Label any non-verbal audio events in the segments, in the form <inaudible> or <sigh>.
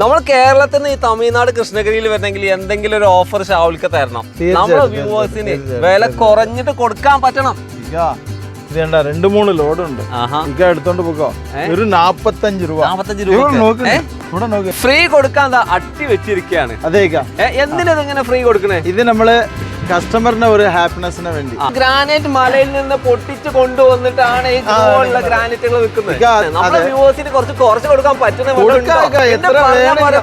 നമ്മൾ കേരളത്തിൽ നിന്ന് ഈ തമിഴ്നാട് കൃഷ്ണഗിരിയിൽ വരണമെങ്കിൽ എന്തെങ്കിലും ഒരു ഓഫർ ഷാവുൽക്ക് തരണം. നമ്മുടെ വ്യൂവേഴ്സിന് വില കുറഞ്ഞിട്ട് കൊടുക്കാൻ പറ്റണം. ഇക്ക, ഇത് രണ്ട് മൂന്ന് ലോഡ് ഉണ്ട്. ഇക്ക എടുത്തോണ്ട് പോക്കോ. ഒരു നാപ്പത്തഞ്ച് രൂപ. നാപ്പത്തഞ്ച് രൂപ ഫ്രീ കൊടുക്കാൻ അട്ടി വെച്ചിരിക്കുകയാണ് അതെ എന്തിനാ ഇങ്ങനെ ഫ്രീ കൊടുക്കണേ? ഇത് നമ്മൾ കസ്റ്റമറിന്റെ ഒരു ഹാപ്പിനെസിന് വേണ്ടി. ഗ്രാനൈറ്റ് മലയിൽ നിന്ന് പൊട്ടിച്ച് കൊണ്ടുവന്നിട്ടാണ് ഈ ഇതുപോലുള്ള ഗ്രാനൈറ്റുകൾ വിൽക്കുന്നത്. ഇക്ക, നമ്മുടെ വ്യൂവേഴ്സിന് കുറച്ച് കുറച്ച് കൊടുക്കാൻ പറ്റുന്ന?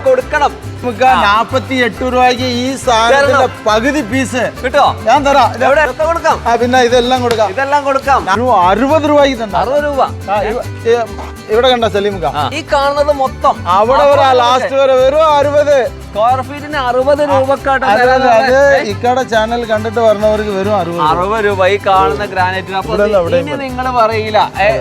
കൊടുക്കണം. നമുക്ക് നാപ്പത്തി എട്ട് രൂപയ്ക്ക് ഈ സാധനത്തിന്റെ പകുതി പീസ്. കിട്ടോ? ഞാൻ തരാം. എവിടെ? കൊടുക്കാം? പിന്നെ ഇതെല്ലാം കൊടുക്കാം. ഇതെല്ലാം കൊടുക്കാം. അറുപത് രൂപയ്ക്ക് തന്നെ. അറുപത് രൂപ. ഇവിടെ കണ്ട സലീംക ആ. ഈ കാണുന്നത് മൊത്തം. അവിടെ വരെ ലാസ്റ്റ് വരെ വെറും അറുപത്. സ്ക്വയർ ഫീറ്റിന് അറുപത് രൂപക്കാട്ട് ഇക്കടെ ചാനൽ കണ്ടിട്ട് പറഞ്ഞവർക്ക് വെറും അറുപത് അറുപത് രൂപ ഈ കാണുന്ന ഗ്രാനൈറ്റിന് അപ്പൊ ഇനി നിങ്ങൾ പറയില്ല.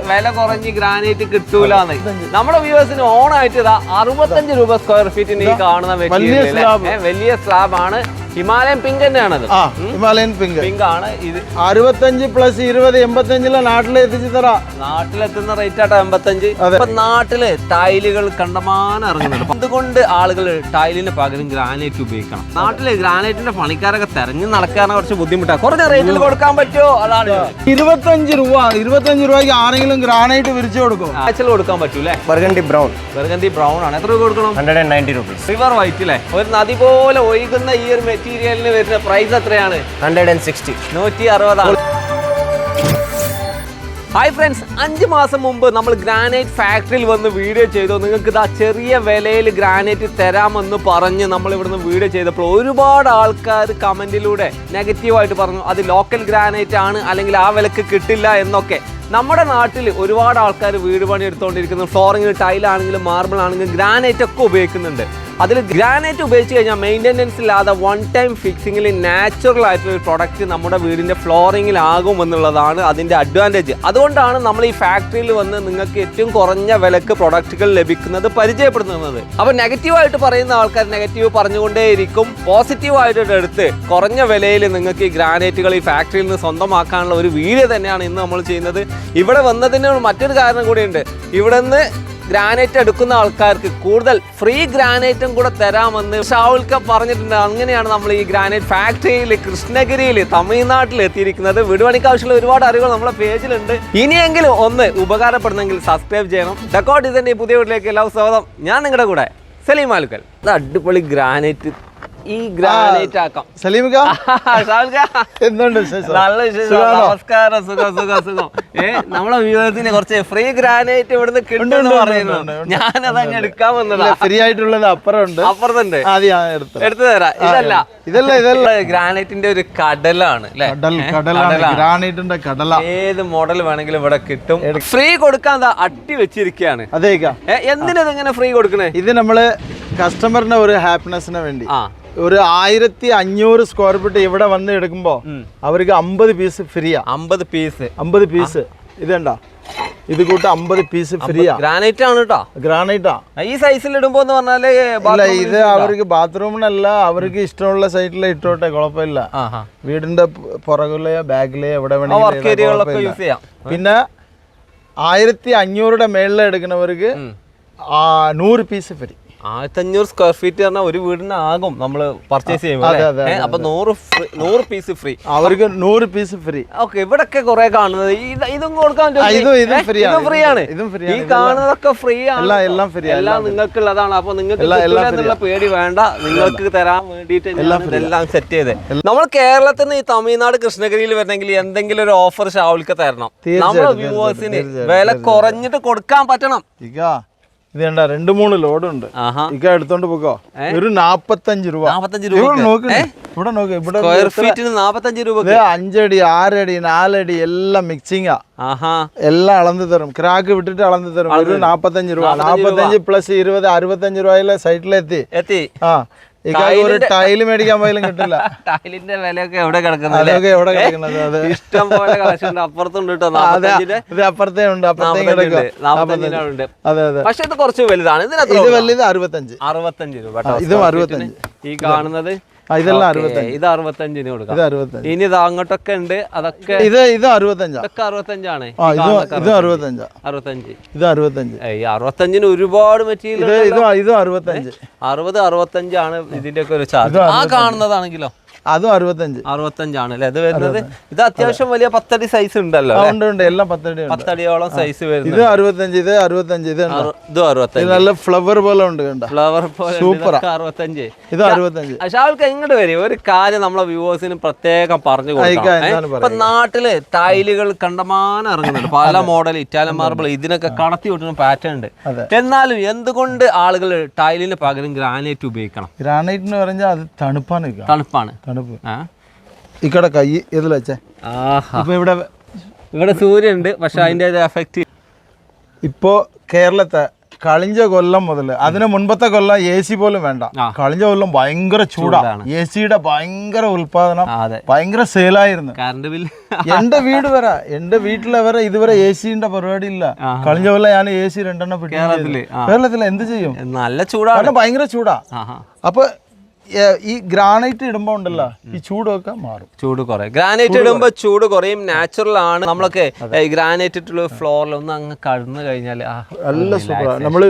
വില കുറഞ്ഞ് ഗ്രാനൈറ്റ് കിട്ടൂലെന്ന്. നമ്മുടെ വ്യൂവേഴ്സിന് ഓൺ ആയിട്ട് ഇതാ അറുപത്തഞ്ച് രൂപ സ്ക്വയർ ഫീറ്റിന് ഈ കാണുന്ന വലിയ സ്ലാബ്. വലിയ സ്ലാബ് ആണ് ഹിമാലയൻ പിങ്ക് തന്നെയാണത്. ആ ഹിമാലയൻ പിങ്ക് പിങ്ക് ആണ്. ഇത് അറുപത്തഞ്ച് പ്ലസ് ഇരുപത് എൺപത്തഞ്ചിലെ നാട്ടിൽ എത്തിച്ചു തറ. നാട്ടിലെത്തുന്ന റേറ്റ് ആട്ടോ എൺപത്തഞ്ച്. അപ്പൊ ഇപ്പൊ നാട്ടിൽ ടൈലുകൾ കണ്ടമാനം ഇറങ്ങുന്നുണ്ട്. അതുകൊണ്ട് ആളുകൾ ടൈലിന് പകരം ഗ്രാനൈറ്റ് ഉപയോഗിക്കണം? നാട്ടിൽ ഗ്രാനൈറ്റിന്റെ പണിക്കാരൊക്കെ തെരഞ്ഞു നടക്കാനാണ് കുറച്ച് ബുദ്ധിമുട്ടാണ് കുറഞ്ഞ റേറ്റിൽ കൊടുക്കാൻ പറ്റുമോ? അതാണ് ഇരുപത്തഞ്ച് രൂപ ഇരുപത്തഞ്ച് രൂപയ്ക്ക് ആരെങ്കിലും ഗ്രാനൈറ്റ് വിരിച്ചു കൊടുക്കും ആഴ്ചയിൽ കൊടുക്കാൻ പറ്റൂലേ ബർഗണ്ടി ബ്രൗൺ. ബർഗന്തി ബ്രൗൺ ആണ്. എത്ര രൂപ കൊടുക്കണം? Hundred and ninety rupees river white അല്ലേ ഒരു നദി പോലെ ഒഴുകുന്ന ഈ ഒരു മെറ്റീരിയലിന് വരുന്ന പ്രൈസ് എത്രയാണ്? ഹൺഡ്രഡ് ആൻഡ് സിക്സ്റ്റി നൂറ്റി അറുപതാണ് ഹായ് ഫ്രണ്ട്സ് അഞ്ച് മാസം മുമ്പ് നമ്മൾ ഗ്രാനൈറ്റ് ഫാക്ടറിയിൽ വന്ന് വീഡിയോ ചെയ്തു. നിങ്ങൾക്ക് ഇതാ ചെറിയ വിലയിൽ ഗ്രാനൈറ്റ് തരാമെന്ന് പറഞ്ഞ് നമ്മൾ ഇവിടുന്ന് വീഡിയോ ചെയ്തപ്പോൾ ഒരുപാട് ആൾക്കാർ കമന്റിലൂടെ നെഗറ്റീവായിട്ട് പറഞ്ഞു. അത് ലോക്കൽ ഗ്രാനൈറ്റ് ആണ് അല്ലെങ്കിൽ ആ വിലക്ക് കിട്ടില്ല എന്നൊക്കെ. നമ്മുടെ നാട്ടിൽ ഒരുപാട് ആൾക്കാർ വീട് പണി എടുത്തുകൊണ്ടിരിക്കുന്നു ഫ്ലോറിങ്ങിൽ ടൈലാണെങ്കിലും മാർബിൾ ആണെങ്കിലും ഗ്രാനൈറ്റ് ഒക്കെ ഉപയോഗിക്കുന്നുണ്ട്. അതിൽ ഗ്രാനൈറ്റ് ഉപയോഗിച്ച് കഴിഞ്ഞാൽ മെയിന്റെനൻസ് ഇല്ലാതെ വൺ ടൈം ഫിക്സിങ്ങിൽ നാച്ചുറൽ ആയിട്ടുള്ള ഒരു പ്രൊഡക്റ്റ് നമ്മുടെ വീടിന്റെ ഫ്ലോറിങ്ങിലാകും എന്നുള്ളതാണ് അതിന്റെ അഡ്വാന്റേജ് അതുകൊണ്ടാണ് നമ്മൾ ഈ ഫാക്ടറിയിൽ വന്ന് നിങ്ങൾക്ക് ഏറ്റവും കുറഞ്ഞ വിലക്ക് പ്രൊഡക്റ്റുകൾ ലഭിക്കുന്നത് പരിചയപ്പെടുത്തുന്നത്. അപ്പോൾ നെഗറ്റീവായിട്ട് പറയുന്ന ആൾക്കാർ നെഗറ്റീവ് പറഞ്ഞുകൊണ്ടേയിരിക്കും. പോസിറ്റീവായിട്ട് എടുത്ത് കുറഞ്ഞ വിലയിൽ നിങ്ങൾക്ക് ഈ ഗ്രാനൈറ്റുകൾ ഈ ഫാക്ടറിയിൽ നിന്ന് സ്വന്തമാക്കാനുള്ള ഒരു വീഡിയോ തന്നെയാണ് ഇന്ന് നമ്മൾ ചെയ്യുന്നത്. ഇവിടെ വന്നതിന് മറ്റൊരു കാരണം കൂടിയുണ്ട്. ഇവിടെ നിന്ന് ഗ്രാനൈറ്റ് എടുക്കുന്ന ആൾക്കാർക്ക് കൂടുതൽ ഫ്രീ ഗ്രാനൈറ്റും കൂടെ തരാമെന്ന് ഷാവുൽക്ക പറഞ്ഞിട്ടുണ്ട്. അങ്ങനെയാണ് നമ്മൾ ഈ ഗ്രാനൈറ്റ് ഫാക്ടറിയിൽ കൃഷ്ണഗിരിയിൽ തമിഴ്നാട്ടിൽ എത്തിയിരിക്കുന്നത്. വീടുപണിക്ക് ആവശ്യമുള്ള ഒരുപാട് അറിവുകൾ നമ്മുടെ പേജിലുണ്ട്. ഇനിയെങ്കിലും ഒന്ന് ഉപകാരപ്പെടുന്നെങ്കിൽ സബ്സ്ക്രൈബ് ചെയ്യണം. ഡെക്കോ ഡിസൈന്റെ പുതിയ വീട്ടിലേക്ക് എല്ലാവർക്കും സ്വാഗതം. ഞാൻ നിങ്ങളുടെ കൂടെ സലീം ആലുക്കൽ. അത് അടിപൊളി ഗ്രാനൈറ്റ് ഈ ഗ്രാനൈറ്റ് ആക്കാം. സലീമിക? <laughs> എന്തുണ്ട് നല്ല വിശേഷം. നമസ്കാരം. സുഖം സുഖം സുഖം. ഏ നമ്മളെ വ്യൂവേഴ്സിന് കുറച്ച് ഫ്രീ ഗ്രാനൈറ്റ് ഇവിടുന്ന് കിട്ടുമെന്ന് പറയുന്നു. ഞാൻ. അങ്ങ് എടുക്കാൻ വന്നതാ. ഫ്രീ ആയിട്ടുള്ളത് അപ്പുറമുണ്ട് അപ്പുറത്തുണ്ട്. എടുത്തു തരാം. ഇതല്ല. ഇതല്ല ഇതല്ല. ഗ്രാനൈറ്റിന്റെ ഒരു കടലാണ്. ഗ്രാനൈറ്റിന്റെ കടല. ഏത് മോഡൽ വേണമെങ്കിലും ഇവിടെ കിട്ടും. ഫ്രീ കൊടുക്കാൻ അട്ടി വെച്ചിരിക്കുകയാണ് അതേക്കാ എന്തിനാ ഇതിങ്ങനെ ഫ്രീ കൊടുക്കണേ? ഇത് നമ്മൾ കസ്റ്റമറിന്റെ ഒരു ഹാപ്പിനെസ്സിന് വേണ്ടി. ഒരു ആയിരത്തി അഞ്ഞൂറ് സ്ക്വയർ ഫീറ്റ് ഇവിടെ വന്ന് എടുക്കുമ്പോ അവർക്ക് അമ്പത് പീസ് ഫ്രീയാ അമ്പത് പീസ് അമ്പത് പീസ് ഇതണ്ട ഇത് കൂട്ട് അമ്പത് പീസ് ഫ്രീയാ ഗ്രാനൈറ്റ് ആണ് കേട്ടോ ഗ്രാനൈറ്റാ ഈ സൈസിൽ ഇടുമ്പോ എന്ന് പറഞ്ഞാൽ അല്ല ഇത് അവർക്ക് ബാത്റൂമിനല്ല അവർക്ക് ഇഷ്ടമുള്ള സൈറ്റിൽ ഇട്ടോട്ടെ കുഴപ്പമില്ല. വീടിന്റെ പുറകിലെയോ ബാഗിലെയോ എവിടെ വേണമെങ്കിലും പിന്നെ ആയിരത്തി അഞ്ഞൂറുടെ മേളിൽ എടുക്കുന്നവർക്ക് ആ, നൂറ് പീസ് ഫ്രീ ആയിരത്തഞ്ഞൂറ് സ്ക്വയർ ഫീറ്റ് പറഞ്ഞാൽ ഒരു വീടിന് ആകും നമ്മൾ പർച്ചേസ് ചെയ്യുമ്പോൾ അപ്പൊ നൂറ് നൂറ് പീസ് ഫ്രീ അവർക്ക് നൂറ് പീസ് ഫ്രീ ഓക്കെ ഇവിടൊക്കെ കുറെ കാണുന്നത്. ഇതും കൊടുക്കാൻ. ഫ്രീ ആണ്. ഈ. കാണുന്നതൊക്കെ ഫ്രീ ആണ്. എല്ലാം- ആണ്. എല്ലാം നിങ്ങൾക്കുള്ളതാണ്. അപ്പൊ നിങ്ങൾക്ക് പേടി വേണ്ട. നിങ്ങൾക്ക് തരാൻ വേണ്ടിയിട്ട് എല്ലാം സെറ്റ് ചെയ്ത്. നമ്മൾ കേരളത്തിൽ നിന്ന് ഈ തമിഴ്നാട് കൃഷ്ണഗിരിയിൽ വരണമെങ്കിൽ എന്തെങ്കിലും ഒരു ഓഫർ ഷാവുൽക്ക് തരണം. നമ്മുടെ വ്യൂവേഴ്സിന് വില കുറഞ്ഞിട്ട് കൊടുക്കാൻ പറ്റണം. ഇത് കണ്ട രണ്ട് മൂന്ന് ലോഡുണ്ട് ഇക്ക എടുത്തോണ്ട് പോക്കോ. ഒരു നാപ്പത്തഞ്ച് രൂപ. ഇവിടെ നോക്ക് ഇവിടെ നാപ്പത്തഞ്ച് രൂപ അഞ്ചടി ആറടി നാലടി എല്ലാം മിക്സിങ്ങാ എല്ലാം അളന്ന് തരും. ക്രാക്ക് വിട്ടിട്ട് അളന്ന് തരും. ഒരു നാപ്പത്തഞ്ച് രൂപ. നാപ്പത്തഞ്ച് പ്ലസ് ഇരുപത് അറുപത്തഞ്ച് രൂപയിലെ സൈറ്റിലെത്തി എത്തി. ആ. ഒരു ടൈൽ മേടിക്കാൻ പോയാലും കിട്ടില്ല. ടൈലിന്റെ വിലയൊക്കെ എവിടെ കിടക്കുന്നില്ല അതൊക്കെ എവിടെ കിടക്കുന്നത്? ഇഷ്ടം പോലെ കളക്ഷൻ അപ്പുറത്തുണ്ട് കേട്ടോ അപ്പുറത്തേ ഉണ്ട് അപ്പുറത്തേക്ക് നാപ്പത്തഞ്ചിന്റെ കിടക്കും അതെ അതെ. പക്ഷെ ഇത് കുറച്ച് വലുതാണ്. ഇതിന് ഇത്? വലുത് അറുപത്തഞ്ച്. അറുപത്തഞ്ച് രൂപ ഇതും അറുപത്തഞ്ച്. ഈ കാണുന്നത് ഇതെല്ലാം ഓക്കേ, അറുപത്തഞ്ച്. ഇത് അറുപത്തഞ്ചിന് കൊടുക്കാം. ഇത് അറുപത്തഞ്ച്. ഇനി ഇത് അങ്ങോട്ടൊക്കെ ഉണ്ട് അതൊക്കെ ഇത് ഇത് അറുപത്തഞ്ചാ? ഇതൊക്കെ അറുപത്തഞ്ചാണ്. ആ ഇത് ഇത് അറുപത്തഞ്ചാ? അറുപത്തഞ്ച്. ഇത് അറുപത്തഞ്ച്. ഈ അറുപത്തഞ്ചിന് ഒരുപാട് മെറ്റീരിയൽ ഇത് ഇത് ഇത് അറുപത്തഞ്ച്. അറുപത് അറുപത്തഞ്ചാണ് ഇതിന്റെ ഒക്കെ ഒരു ചാർജ്. ആ കാണുന്നതാണെങ്കിലോ? അതും അറുപത്തഞ്ച്. അറുപത്തഞ്ചാണ് അല്ലേ? ഇത് വരുന്നത് ഇത് അത്യാവശ്യം വലിയ പത്തടി സൈസ് ഉണ്ടല്ലോ? ഉണ്ട് ഉണ്ട്. എല്ലാം പത്തടി പത്തടിയോളം സൈസ് വരുന്നത് ഇത് അറുപത്തഞ്ച് ഇത് അറുപത്തഞ്ച് ഇത് ഇതും അറുപത്തഞ്ച്. നല്ല ഫ്ലവർ പോലെ ഉണ്ട് കണ്ട? ഫ്ലവർ പോലെ സൂപ്പർ. അറുപത്തഞ്ച്. ഇത് അറുപത്തഞ്ച്. പക്ഷെ ആൾക്ക് ഇങ്ങോട്ട് വരും. ഒരു കാര്യം നമ്മളെ വ്യൂവേഴ്സിന് പ്രത്യേകം പറഞ്ഞു കൊടുക്കാം. ഇപ്പൊ നാട്ടിൽ ടൈലുകൾ കണ്ടമാനം ഇറങ്ങുന്നുണ്ട്. <laughs> പല മോഡൽ ഇറ്റാലിയൻ മാർബിൾ ഇതിനൊക്കെ കടത്തി വിട്ടുന്ന പാറ്റേൺ ഉണ്ട്. എന്നാലും എന്തുകൊണ്ട് ആളുകൾ ടൈലിന് പകരം ഗ്രാനൈറ്റ് ഉപയോഗിക്കണം? ഗ്രാനൈറ്റ് എന്ന് പറഞ്ഞാൽ അത് തണുപ്പാണ് തണുപ്പാണ്. തണുപ്പ്? ഇക്കടെ കൈ ഇതിൽ വെച്ചേ? ഇപ്പൊ ഇവിടെ ഇവിടെ സൂര്യൻ ഉണ്ട് പക്ഷെ അതിന്റെ എഫക്റ്റ് ഇപ്പോ കേരളത്തെ കളിഞ്ച കൊല്ലം മുതൽ അതിന് മുൻപത്തെ കൊല്ലം എ സി പോലും വേണ്ട. കളിഞ്ച കൊല്ലം ഭയങ്കര ചൂടാ. ചൂടാണ്. എ സിയുടെ ഭയങ്കര ഉൽപാദനം അതെ. ഭയങ്കര സെയിലായിരുന്നു. കറണ്ട് ബില്ല് എന്റെ വീട് വരെ എന്റെ വീട്ടിലെ വരെ ഇതുവരെ എ സിന്റെ പരിപാടി ഇല്ല. കളിഞ്ച കൊല്ലം ഞാൻ എ സി രണ്ടെണ്ണം കേരളത്തിൽ കേരളത്തിൽ എന്ത് ചെയ്യും? നല്ല ചൂടാണ്. ഭയങ്കര ചൂടാ. അപ്പൊ ഈ ഗ്രാനൈറ്റ് ഇടുമ്പോ ഉണ്ടല്ലോ ഈ ചൂടൊക്കെ മാറും. ചൂട് കുറയും. ഗ്രാനൈറ്റ് ഇടുമ്പോ ചൂട് കുറയും നാച്ചുറൽ ആണ്. നമ്മളൊക്കെ ഗ്രാനൈറ്റ് ഇട്ടുള്ള ഫ്ലോറിൽ ഒന്ന് അങ്ങ് കടന്നു കഴിഞ്ഞാൽ നല്ല സൂപ്പറാണ് നമ്മൾ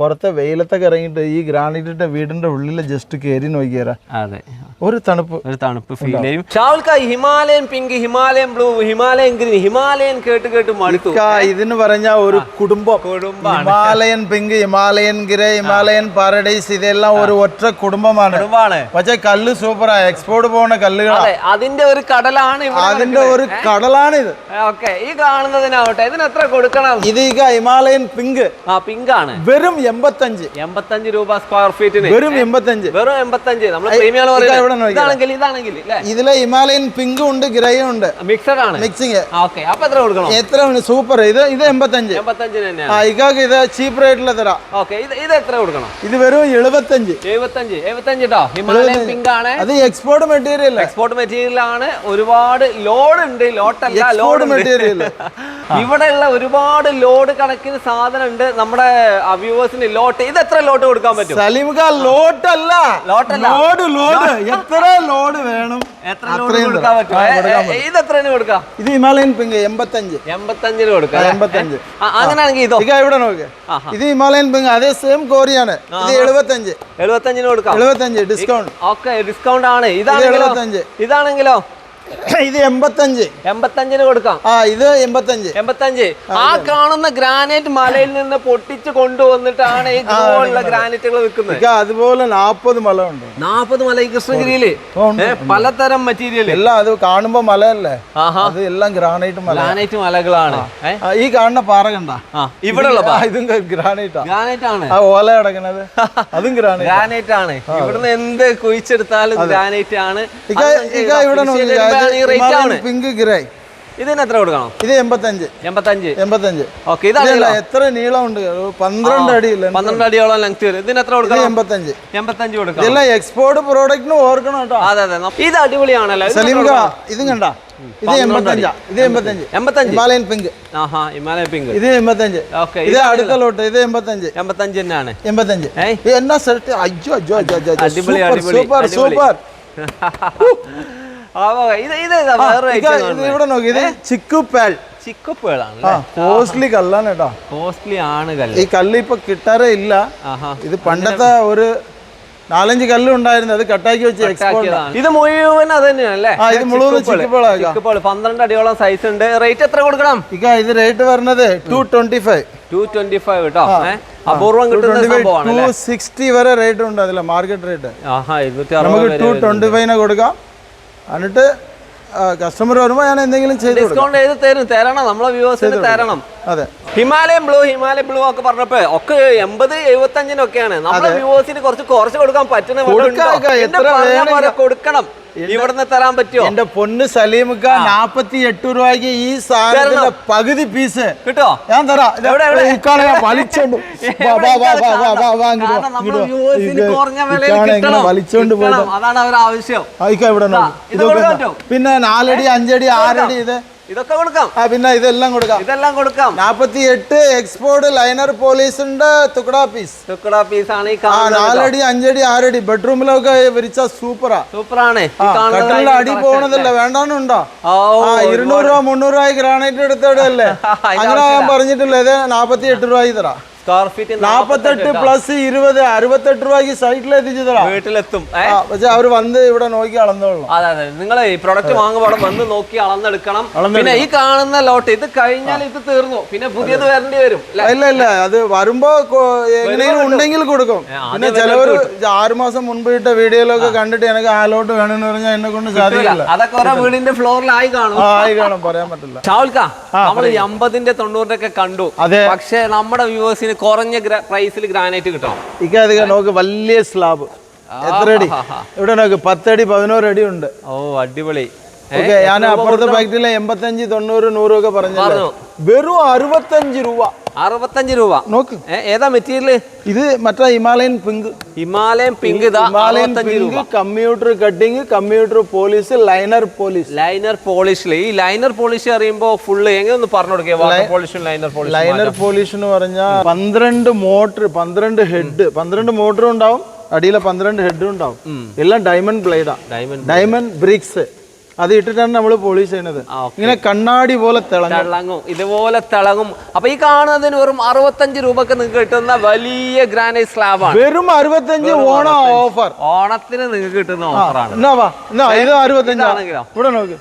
പുറത്തെ വെയിലത്തൊക്കെ ഇറങ്ങിയിട്ട് ഈ ഗ്രാനൈറ്റിന്റെ വീടിന്റെ ഉള്ളിൽ ജസ്റ്റ് കയറി നോക്കിയാരാ. അതെ. ഒരു തണുപ്പ് ഒരു തണുപ്പ് ഫീൽ ചെയ്യും. ഷാവൽക്കായ് Himalayan pink Himalayan blue Himalayan green Himalayan കേട്ട് കേട്ട് മടുത്തു. ഇതിന് പറഞ്ഞ ഒരു കുടുംബം. കുടുംബ Himalayan pink Himalayan grey Himalayan paradise ഇതെല്ലാം ഒരു ഒറ്റ കുടുംബമാണ്. കുടുംബാണ് പക്ഷെ കല്ല് സൂപ്പറാ എക്സ്പോർട്ട് പോകുന്ന കല്ലുകളാ. അതെ അതിന്റെ ഒരു കടലാണ് അതിന്റെ ഒരു കടലാണിത്. ഓക്കെ. ഈ കാണുന്നതിനാവട്ടെ ഇതിന് എത്ര കൊടുക്കണം? ഇത് ഈ ഹിമാലയൻ പിങ്ക് ആ പിങ്ക് ആണ്. വെറും എൺപത്തഞ്ച്. എൺപത്തഞ്ച് രൂപ സ്ക്വയർ ഫീറ്റിന് വെറും എൺപത്തഞ്ച്. വെറും എൺപത്തഞ്ച്. നമ്മൾ ഇതാ. ഇതാണെങ്കിൽ ഇതാണെങ്കിൽ ഇതിലെ ഹിമാലയൻ പിങ്ക് ഉണ്ട് ഗ്രേയും ഉണ്ട്. മിക്സഡ് ആണ്. Mixing okay. അപ്പൊ എത്ര കൊടുക്കണം? എത്ര സൂപ്പർ ഇത് ഇത് എൺപത്തഞ്ച്. എൺപത്തഞ്ചിന് ഇക്കാക്ക് ഇത് ചീപ്പ് റേറ്റിൽ തരാം. ഓക്കെ. ഇത് ഇത് എത്ര കൊടുക്കണം? ഇത് വെറും എഴുപത്തഞ്ച്. എഴുപത്തഞ്ച്. എഴുപത്തഞ്ച് കേട്ടോ ഹിമാലയൻ പിങ്ക് ആണ് അത് എക്സ്പോർട്ട് മെറ്റീരിയൽ എക്സ്പോർട്ട് മെറ്റീരിയൽ ആണ്. ഒരുപാട് ലോഡ് ഉണ്ട്. ലോട്ട് അല്ല ലോഡ് മെറ്റീരിയൽ ഇവിടെ ഉള്ള ഒരുപാട് ലോഡ് കണക്കിന് സാധനം ഉണ്ട് നമ്മുടെ വ്യൂവേഴ്സിന് ലോട്ട് ഇത് എത്ര ലോട്ട് കൊടുക്കാൻ പറ്റും? സലീംക ലോട്ടല്ല. ലോട്ടല്ല. Load load. എത്ര ലോഡ് വേണം? എത്ര ലോഡ് കൊടുക്കാൻ പറ്റും? ഇത് എത്രയാണ് കൊടുക്കാം? ഇത് ഹിമാലയൻ പിങ്ക് എൺപത്തഞ്ച്. എൺപത്തഞ്ചിന് കൊടുക്കാം അല്ലേ? എൺപത്തഞ്ച്. അങ്ങനെയാണെങ്കിൽ ഇതോ. ഇവിടെ നോക്ക്. ഇത് ഹിമാലയൻ പിങ്ക് അതേ സെയിം കോറിയാണ് ഇത് എഴുപത്തഞ്ച്. എഴുപത്തഞ്ചിന് കൊടുക്കാം. എഴുപത്തഞ്ച് ഡിസ്കൗണ്ട് ഓക്കെ ഡിസ്കൗണ്ട് ആണ്. ഇതാണെങ്കിലോ. ഇതാണെങ്കിലോ? ഇത് എൺപത്തഞ്ച്. എൺപത്തഞ്ചിന് കൊടുക്കാം. ആ ഇത് എൺപത്തഞ്ച്. എൺപത്തഞ്ച്. ആ കാണുന്ന ഗ്രാനൈറ്റ് മലയിൽ നിന്ന് പൊട്ടിച്ച് കൊണ്ടുവന്നിട്ടാണ് ഈ ഇതുപോലുള്ള ഗ്രാനൈറ്റുകൾ വിൽക്കുന്നത് അതുപോലെ നാപ്പത് മല ഉണ്ട് നാപ്പത് മല ഈ കൃഷ്ണഗിരിയിൽ. പലതരം മെറ്റീരിയൽ എല്ലാം അത് കാണുമ്പോ മലയല്ലേ? അത് എല്ലാം ഗ്രാനൈറ്റ് മല. ഗ്രാനൈറ്റ് മലകളാണ്. ഈ കാണുന്ന പാറ കണ്ട? ഇവിടെ ഉള്ള ഇതും ഗ്രാനൈറ്റ് ഗ്രാനൈറ്റ്. ആണ് ആ ഓല കിടക്കണത്. അതും ഗ്രാനൈറ്റ്. ഗ്രാനൈറ്റ് ആണ് ഇവിടുന്ന് എന്ത് കുഴിച്ചെടുത്താലും ഗ്രാനൈറ്റ് ആണ് ഇക്ക ഇവിടെ റേറ്റ് ആണ്. പിങ്ക് ഗ്രേ ഇതിന് എത്ര കൊടുക്കണം? ഇത് എൺപത്തഞ്ച്. എൺപത്തഞ്ച്. എൺപത്തഞ്ച്. ഓക്കെ ഇതല്ല എത്ര നീളമുണ്ട് പന്ത്രണ്ട് അടിയില്ല പന്ത്രണ്ട് അടിയോളം ലെങ്ത് വരും. ഇതിന് എത്ര കൊടുക്കണം? എൺപത്തഞ്ച്. എൺപത്തഞ്ച് കൊടുക്കണം. ഇതെല്ലാം എക്സ്പോർട്ട് പ്രോഡക്റ്റിന് ഓർക്കണം കേട്ടോ. അതെ അതെ. ഇത് അടിപൊളിയാണല്ലോ. ഇത് സലീം എത്ര കാ കൊടുക്കണം? ഇതും കണ്ട? ഇത് എൺപത്തഞ്ചാ. ഇത് എൺപത്തഞ്ച്. എൺപത്തഞ്ച്. ഹിമാലയൻ പിങ്ക് ആഹാ ഹിമാലയ പിങ്ക് ഇത് എൺപത്തഞ്ച്. ഓക്കെ ഇത് അടുത്ത ലോട്ട് ഇത് എൺപത്തഞ്ച്. എൺപത്തഞ്ച് തന്നെയാണ്. എൺപത്തഞ്ച്. എന്നാ അയ്യോ അയ്യോ അയ്യോ അയ്യോ അടിപൊളി, സൂപ്പർ സൂപ്പർ. <laughs> ഇവിടെ നോക്കി ഇത് ചിക്കു ചിക്കപ്പേളാണ് ആ കോസ്റ്റ്ലി കല്ലാണ് കേട്ടോ. കോസ്റ്റ്ലി ആണ് കല്ല്. ഈ കല്ല് ഇപ്പൊ കിട്ടാറേ ഇല്ല. ഇത് പണ്ടത്തെ ഒരു നാലഞ്ച് കല്ല് ഉണ്ടായിരുന്നു അത് കട്ടാക്കി വെച്ച് എക്സ്പോർട്ട് ഇത് മുഴുവൻ അത് തന്നെയാണല്ലേ ഇത് മുഴുവൻ. ചിക്കപ്പോൾ പന്ത്രണ്ട് അടിയോളം സൈസ് ഉണ്ട്. റേറ്റ് എത്ര കൊടുക്കണം? ഇക്ക ഇത് റേറ്റ് വരുന്നത് two twenty five two twenty five കേട്ടോ അപൂർവം കിട്ടുന്ന സിക്സ്റ്റി വരെ റേറ്റ് ഉണ്ട് അതിലെ മാർക്കറ്റ് റേറ്റ് നമുക്ക് അറുപത് ടു ട്വന്റി ഫൈവിന് കൊടുക്കാം. എന്നിട്ട് കസ്റ്റമർ വരുമ്പോൾ ഞാൻ എന്തെങ്കിലും ചെയ്ത് ഡിസ്കൗണ്ട് ചെയ്ത് തരും. തരണം. നമ്മളെ വ്യൂവേഴ്സിന് തരണം. അതെ. ഹിമാലയൻ ബ്ലൂ ഹിമാലയൻ ബ്ലൂ ഒക്കെ പറഞ്ഞപ്പോ ഒക്കെ എൺപത് എഴുപത്തഞ്ചിനൊക്കെയാണ്. നമ്മുടെ വ്യൂവേഴ്സിന് കുറച്ച് കുറച്ച് കൊടുക്കാൻ പറ്റുന്ന. കൊടുക്കണം. ഇവിടുന്ന് തരാൻ പറ്റുമോ? എന്റെ പൊന്ന് സലീമുക്ക നാപ്പത്തി എട്ട് രൂപയ്ക്ക് ഈ സാധനത്തിന്റെ പകുതി പീസ് കിട്ടോ? ഞാൻ തരാം. വലിച്ചോണ്ട്. അതാണ് അവർ ആവശ്യം ആയിക്ക ഇവിടെ? പിന്നെ നാലടി അഞ്ചടി ആറടി ഇത് ഇതൊക്കെ കൊടുക്കാം. ആ പിന്നെ ഇതെല്ലാം കൊടുക്കാം. ഇതെല്ലാം കൊടുക്കാം. നാപ്പത്തി എട്ട് എക്സ്പോർട്ട് ലൈനർ പോലീസിന്റെ തുക്കട പീസ് തുക്കട ആണ് ഈ നാലടി അഞ്ചടി ആറടി. ബെഡ്റൂമിലൊക്കെ വിരിച്ച സൂപ്പറാ സൂപ്പറാണ്. അടി പോകണതല്ല വേണ്ടാന്നുണ്ടോ? ഇരുന്നൂറ് രൂപ മുന്നൂറ് രൂപ ഗ്രാനൈറ്റ് എടുത്തിടല്ലേ അങ്ങനെ ഞാൻ പറഞ്ഞിട്ടില്ല ഇത് നാപ്പത്തി എട്ട് രൂപ തരാം സ്ക്വയർ ഫീറ്റ് നാപ്പത്തെട്ട് പ്ലസ് ഇരുപത് അറുപത്തെട്ട് രൂപയ്ക്ക് സൈറ്റിൽ എത്തിച്ചു തരാം. വീട്ടിലെത്തും? പക്ഷെ അവർ വന്ന് ഇവിടെ നോക്കി അളന്നോളൂ. അതെ അതെ. നിങ്ങൾ ഈ പ്രൊഡക്റ്റ് വാങ്ങുമ്പോൾ വന്ന് നോക്കി അളന്നെടുക്കണം. പിന്നെ ഈ കാണുന്ന ലോട്ട് ഇത് കഴിഞ്ഞാൽ ഇത് തീർന്നു. പിന്നെ പുതിയത് വരേണ്ടി വരും ഇല്ല ഇല്ല. അത് വരുമ്പോ എങ്ങനെയും ഉണ്ടെങ്കിൽ കൊടുക്കും. പിന്നെ ചിലവർ ആറുമാസം മുൻപ് ഇട്ട വീഡിയോയിലൊക്കെ കണ്ടിട്ട് എനിക്ക് ആ ലോട്ട് വേണമെന്ന് പറഞ്ഞാൽ എന്നെ കൊണ്ട് സാധിക്കില്ല. അതൊക്കെ ഓരോ വീടിന്റെ ഫ്ലോറിലായി കാണും. ആയി കാണും. പറയാൻ പറ്റില്ല. ഷാവുൽക്ക നമ്മൾ അമ്പതിന്റെ തൊണ്ണൂറിന്റെ ഒക്കെ കണ്ടു. പക്ഷെ നമ്മുടെ വ്യൂവേഴ്സിന് കുറഞ്ഞ പ്രൈസിൽ ഗ്രാനൈറ്റ് കിട്ടണം. ഇക്കധികം നോക്ക് വലിയ സ്ലാബ് എത്ര അടി? ഇവിടെ നോക്ക് പത്തടി പതിനോരടി ഉണ്ട്. ഓ അടിപൊളി. ഓക്കെ ഞാൻ അപ്പുറത്തെ പാക്കറ്റിലെ എൺപത്തഞ്ച് തൊണ്ണൂറ് നൂറൊക്കെ പറഞ്ഞു. വെറും അറുപത്തഞ്ച് രൂപ. അറുപത്തഞ്ച് രൂപ. നോക്ക്. ഏതാ മെറ്റീരിയൽ ഇത് മറ്റേ Himalayan pink. Himalayan pink Himalayan pink computer cutting computer polish liner polish. Liner പോളിഷിൽ ഈ ലൈനർ പോളിഷ് അറിയുമ്പോ ഫുള്ള് എങ്ങനെ ഒന്ന് പറഞ്ഞു കൊടുക്കുക പോളിഷും ലൈനർ പോളിഷ് ലൈനർ പോളിഷ് എന്ന് പറഞ്ഞാൽ പന്ത്രണ്ട് മോട്ടർ പന്ത്രണ്ട് ഹെഡ്. പന്ത്രണ്ട് മോട്ടറും ഉണ്ടാവും അടിയിലെ പന്ത്രണ്ട് ഹെഡും ഉണ്ടാവും. എല്ലാം ഡയമണ്ട് ബ്ലേഡാ ഡയമണ്ട് ഡയമണ്ട് ബ്രിക്സ് അത് ഇട്ടിട്ടാണ് നമ്മൾ പോളിഷ് ചെയ്യുന്നത് ആ, ഇങ്ങനെ കണ്ണാടി പോലെ തിളങ്ങും. ഇതുപോലെ തിളങ്ങും. അപ്പൊ ഈ കാണുന്നതിന് വെറും അറുപത്തഞ്ച് രൂപക്ക് നിങ്ങൾക്ക് കിട്ടുന്ന വലിയ ഗ്രാനൈറ്റ് സ്ലാബ് ആണ്. വെറും അറുപത്തഞ്ച് ഓണ ഓഫർ ഓണത്തിന് നിങ്ങൾക്ക് കിട്ടുന്ന ഓഫറാണ് ആണ്. വാ എന്നാ ഇത് അറുപത്തഞ്ച്? ഇതാണെങ്കിലോ? നോക്ക്.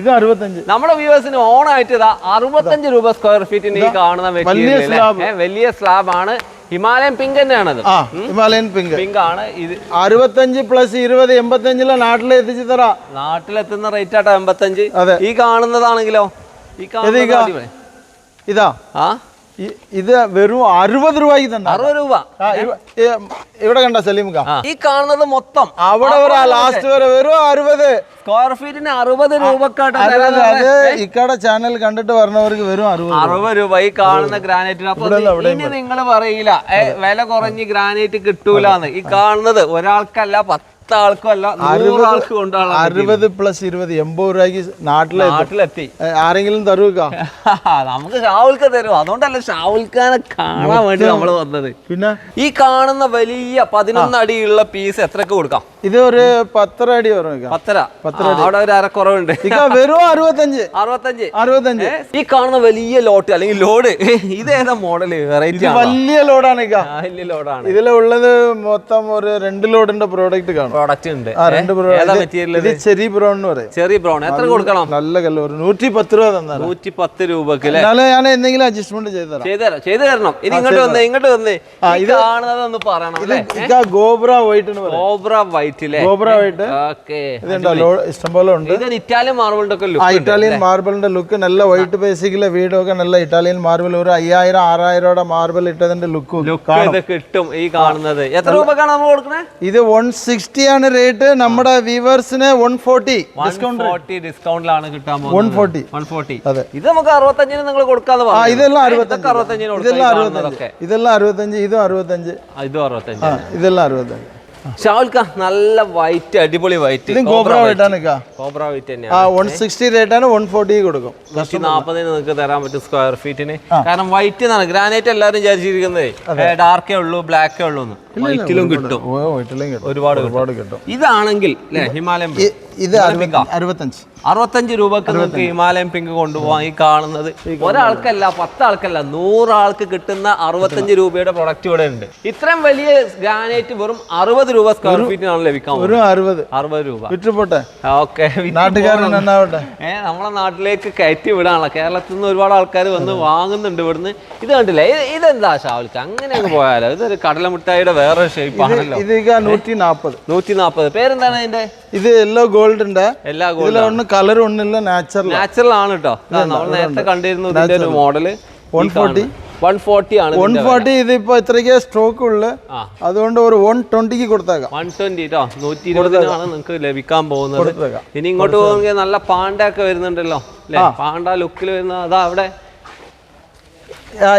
ഇത് അറുപത്തഞ്ച്. നമ്മുടെ വ്യൂവേഴ്സിന് ഓണായിട്ട് ഇതാ അറുപത്തഞ്ച് രൂപ സ്ക്വയർ ഫീറ്റിന് ഈ കാണുന്ന വലിയ സ്ലാബ് വലിയ സ്ലാബ് ആണ്. ഹിമാലയൻ പിങ്ക് തന്നെയാണത്. ആ ഹിമാലയൻ പിങ്ക് പിങ്ക് ആണ്. ഇത് അറുപത്തഞ്ച് പ്ലസ് ഇരുപത് എൺപത്തഞ്ചിലെ നാട്ടിൽ എത്തിച്ചു തറ നാട്ടിലെത്തുന്ന റേറ്റ് ആട്ടോ എൺപത്തഞ്ച്. അതെ. ഈ കാണുന്നതാണെങ്കിലോ? ഈ കാണുന്നത് ഇതാ? ആ? ഇത് വെറും അറുപത് രൂപയ്ക്ക് തന്നെ. അറുപത് രൂപ? ഇവിടെ കണ്ട സലീം. ഈ കാണുന്നത് മൊത്തം അവിടെ വരെ ലാസ്റ്റ് വരെ വെറും അറുപത്. സ്ക്വയർ ഫീറ്റിന് അറുപത് രൂപക്കാട്ട് ഇക്കടെ ചാനൽ കണ്ടിട്ട് പറഞ്ഞവർക്ക് വെറും അറുപത് അറുപത് രൂപ ഈ കാണുന്ന ഗ്രാനൈറ്റിന് അപ്പൊ ഇനി നിങ്ങൾ പറയില്ല വില കുറഞ്ഞ് ഗ്രാനൈറ്റ് കിട്ടൂലെന്ന്. ഈ കാണുന്നത് ഒരാൾക്കല്ല പത്ത് ആൾക്കും അല്ല നൂറ് ആൾക്ക് കൊണ്ടാണ് അറുപത് പ്ലസ് ഇരുപത് എൺപത് രൂപയ്ക്ക് നാട്ടിലെ നാട്ടിലെത്തി. ആരെങ്കിലും തരൂക്ക <laughs> നമുക്ക് ഷാവുൽക്ക തരും. അതുകൊണ്ടല്ല ഷാവുൽക്കാനെ കാണാൻ വേണ്ടി നമ്മൾ വന്നത്. പിന്നെ? ഈ കാണുന്ന വലിയ പതിനൊന്ന് അടിയുള്ള പീസ് എത്രക്ക് കൊടുക്കാം? ഇത് ഒരു പത്തര അടി പത്തര. പത്തര അവിടെ ഒരു അരക്കുറവുണ്ട്. വെറും അറുപത്തഞ്ച്. അറുപത്തഞ്ച്. അറുപത്തഞ്ച്. ഈ കാണുന്ന വലിയ ലോട്ട് അല്ലെങ്കിൽ ലോഡ് <laughs> ഇത് ഏതാ മോഡൽ വെറൈറ്റി വലിയ ലോഡാണ് വലിയ ലോഡാണ്. ഇതിലുള്ളത് മൊത്തം ഒരു രണ്ട് ലോഡിന്റെ പ്രോഡക്റ്റ് കാണും. പ്രോഡക്റ്റ് ഉണ്ട്. ചെറിയ രണ്ട് ഇത് മെറ്റീരിയൽ ഇത്? ബ്രൗൺ എന്ന് പറയും. ചെറിയ ബ്രൗൺ എത്ര കൊടുക്കണം? നല്ല കല്ല് ഒരു നൂറ്റി പത്ത് രൂപ തന്നെ നൂറ്റി പത്ത് രൂപക്ക് എന്നാലും ഞാൻ എന്തെങ്കിലും അഡ്ജസ്റ്റ്മെന്റ് ചെയ്തു തരാം ചെയ്തു തരാം ചെയ്തു തരണം ഇത് ഇങ്ങോട്ട് വന്നേ. ഇങ്ങോട്ട് വന്നേ ഇത് കാണുന്നതൊന്ന് പറയണം അല്ലേ? ഇക്ക ഗോബ്ര വൈറ്റ് എന്ന് പറയും. ഗോബ്ര വൈറ്റ് അല്ലേ ഗോബ്ര വൈറ്റ് ഓക്കേ ഇഷ്ടംപോലെ ഉണ്ട്. ഇതൊരു ഇറ്റാലിയൻ മാർബിളിന്റെ ഒക്കെ ആ ലുക്ക് ഇറ്റാലിയൻ മാർബിളിന്റെ ലുക്ക് നല്ല വൈറ്റ് ബേസിക്കിലെ വീടൊക്കെ നല്ല ഇറ്റാലിയൻ മാർബിൾ ഒരു അയ്യായിരം ആറായിരം മാർബിൾ ഇട്ടതിന്റെ ലുക്ക് ലുക്ക് ഇത് കിട്ടും ഈ കാണുന്നത്. എത്ര രൂപക്കാണ് നമ്മൾ കൊടുക്കുന്നത് ഇത് വൺ സിക്സ്റ്റി ആണ് റേറ്റ് നമ്മുടെ വ്യൂവേഴ്സിന് വൺ ഫോർട്ടി ഡിസ്കൗണ്ട് ഡിസ്കൗണ്ടിലാണ് കിട്ടാൻ വൺ ഫോർട്ടി വൺ ഫോർട്ടി അതെ. ഇത് നമുക്ക് അറുപത്തഞ്ചിന് നിങ്ങൾ കൊടുക്കാതെ ആ ഇതെല്ലാം അറുപത്തഞ്ച്. ഇതെല്ലാം അറുപത്തഞ്ച്. ഇതെല്ലാം അറുപത്തഞ്ച് ഇതും അറുപത്തഞ്ച്. ഇതും അറുപത്തഞ്ച്. ഇതെല്ലാം അറുപത്തഞ്ച്. ഷാവുൽക്ക നല്ല വൈറ്റ് അടിപൊളി വൈറ്റ് കോബ്ര കോബ്ര വൈറ്റ് തന്നെയാണ് വൺ ഫോർട്ടി കൊടുക്കും. നൂറ്റി നാൽപ്പതിന് നിങ്ങൾക്ക് തരാൻ പറ്റും സ്ക്വയർ ഫീറ്റിന് കാരണം വൈറ്റ് എന്നാണ്. ഗ്രാനൈറ്റ് എല്ലാവരും വിചാരിച്ചിരിക്കുന്നത്. ഡാർക്കേ ഉള്ളൂ ബ്ലാക്കേ ഉള്ളൂ വൈറ്റിലും കിട്ടും. ഒരുപാട് ഒരുപാട് കിട്ടും. ഇതാണെങ്കിൽ ഹിമാലയം ഇത് അറുപത്തഞ്ച്. അറുപത്തഞ്ച് രൂപക്ക് നിങ്ങൾക്ക് ഹിമാലയൻ പിങ്ക് കൊണ്ടുപോകാൻ ഈ കാണുന്നത്. ഒരാൾക്കല്ല പത്താൾക്കല്ല നൂറാൾക്ക് കിട്ടുന്ന അറുപത്തഞ്ച് രൂപയുടെ പ്രൊഡക്റ്റ് ഇവിടെ ഉണ്ട്. ഇത്രയും വലിയ ഗ്രാനൈറ്റ് വെറും അറുപത് രൂപ സ്ക്വയർ ഫീറ്റിനാണ് ലഭിക്കാൻ ഒരു അറുപത്. അറുപത് രൂപ. വിറ്റുപോട്ടെ ഓക്കെ ഏ നമ്മളെ നാട്ടിലേക്ക് കയറ്റി വിടാണല്ലോ കേരളത്തിൽ നിന്ന് ഒരുപാട് ആൾക്കാർ വന്ന് വാങ്ങുന്നുണ്ട് ഇവിടുന്ന്. ഇത് കണ്ടില്ലേ? ഇതെന്താ ഷാവൽക്ക്? അങ്ങനെ അങ്ങ് പോയാലോ? ഇതൊരു കടലമിഠായിയുടെ വേറെ ഷേപ്പ് ആണല്ലോ. ഇത് നൂറ്റി നാപ്പത് നൂറ്റി നാൽപ്പത് പേരെന്താണ് ഇത് എല്ലാ ഗോൾഡ് ഉണ്ട്. എല്ലാ ഒന്ന് കളർ ഒന്നുമില്ല നാച്ചുറൽ നാച്ചുറൽ ആണ് കേട്ടോ നമ്മൾ നേരത്തെ കണ്ടിരുന്നു ഇതിന്റെ ഒരു model one forty one forty ആണ് വൺ ഫോർട്ടി ഇതിപ്പോ ഇത്രയ്ക്ക് സ്റ്റോക്ക് ഉള്ളു. അതുകൊണ്ട് ഒരു വൺ ട്വന്റിക്ക് കൊടുത്തേക്കാം. വൺ ട്വന്റി കേട്ടോ നൂറ്റി ഇരുപതിനാണ് നിങ്ങൾക്ക് ലഭിക്കാൻ പോകുന്നത്. ഇനി ഇങ്ങോട്ട് പോകുന്ന നല്ല പാണ്ട ഒക്കെ വരുന്നുണ്ടല്ലോ അല്ലെ? പാണ്ട ലുക്കിൽ വരുന്ന അതാ അവിടെ.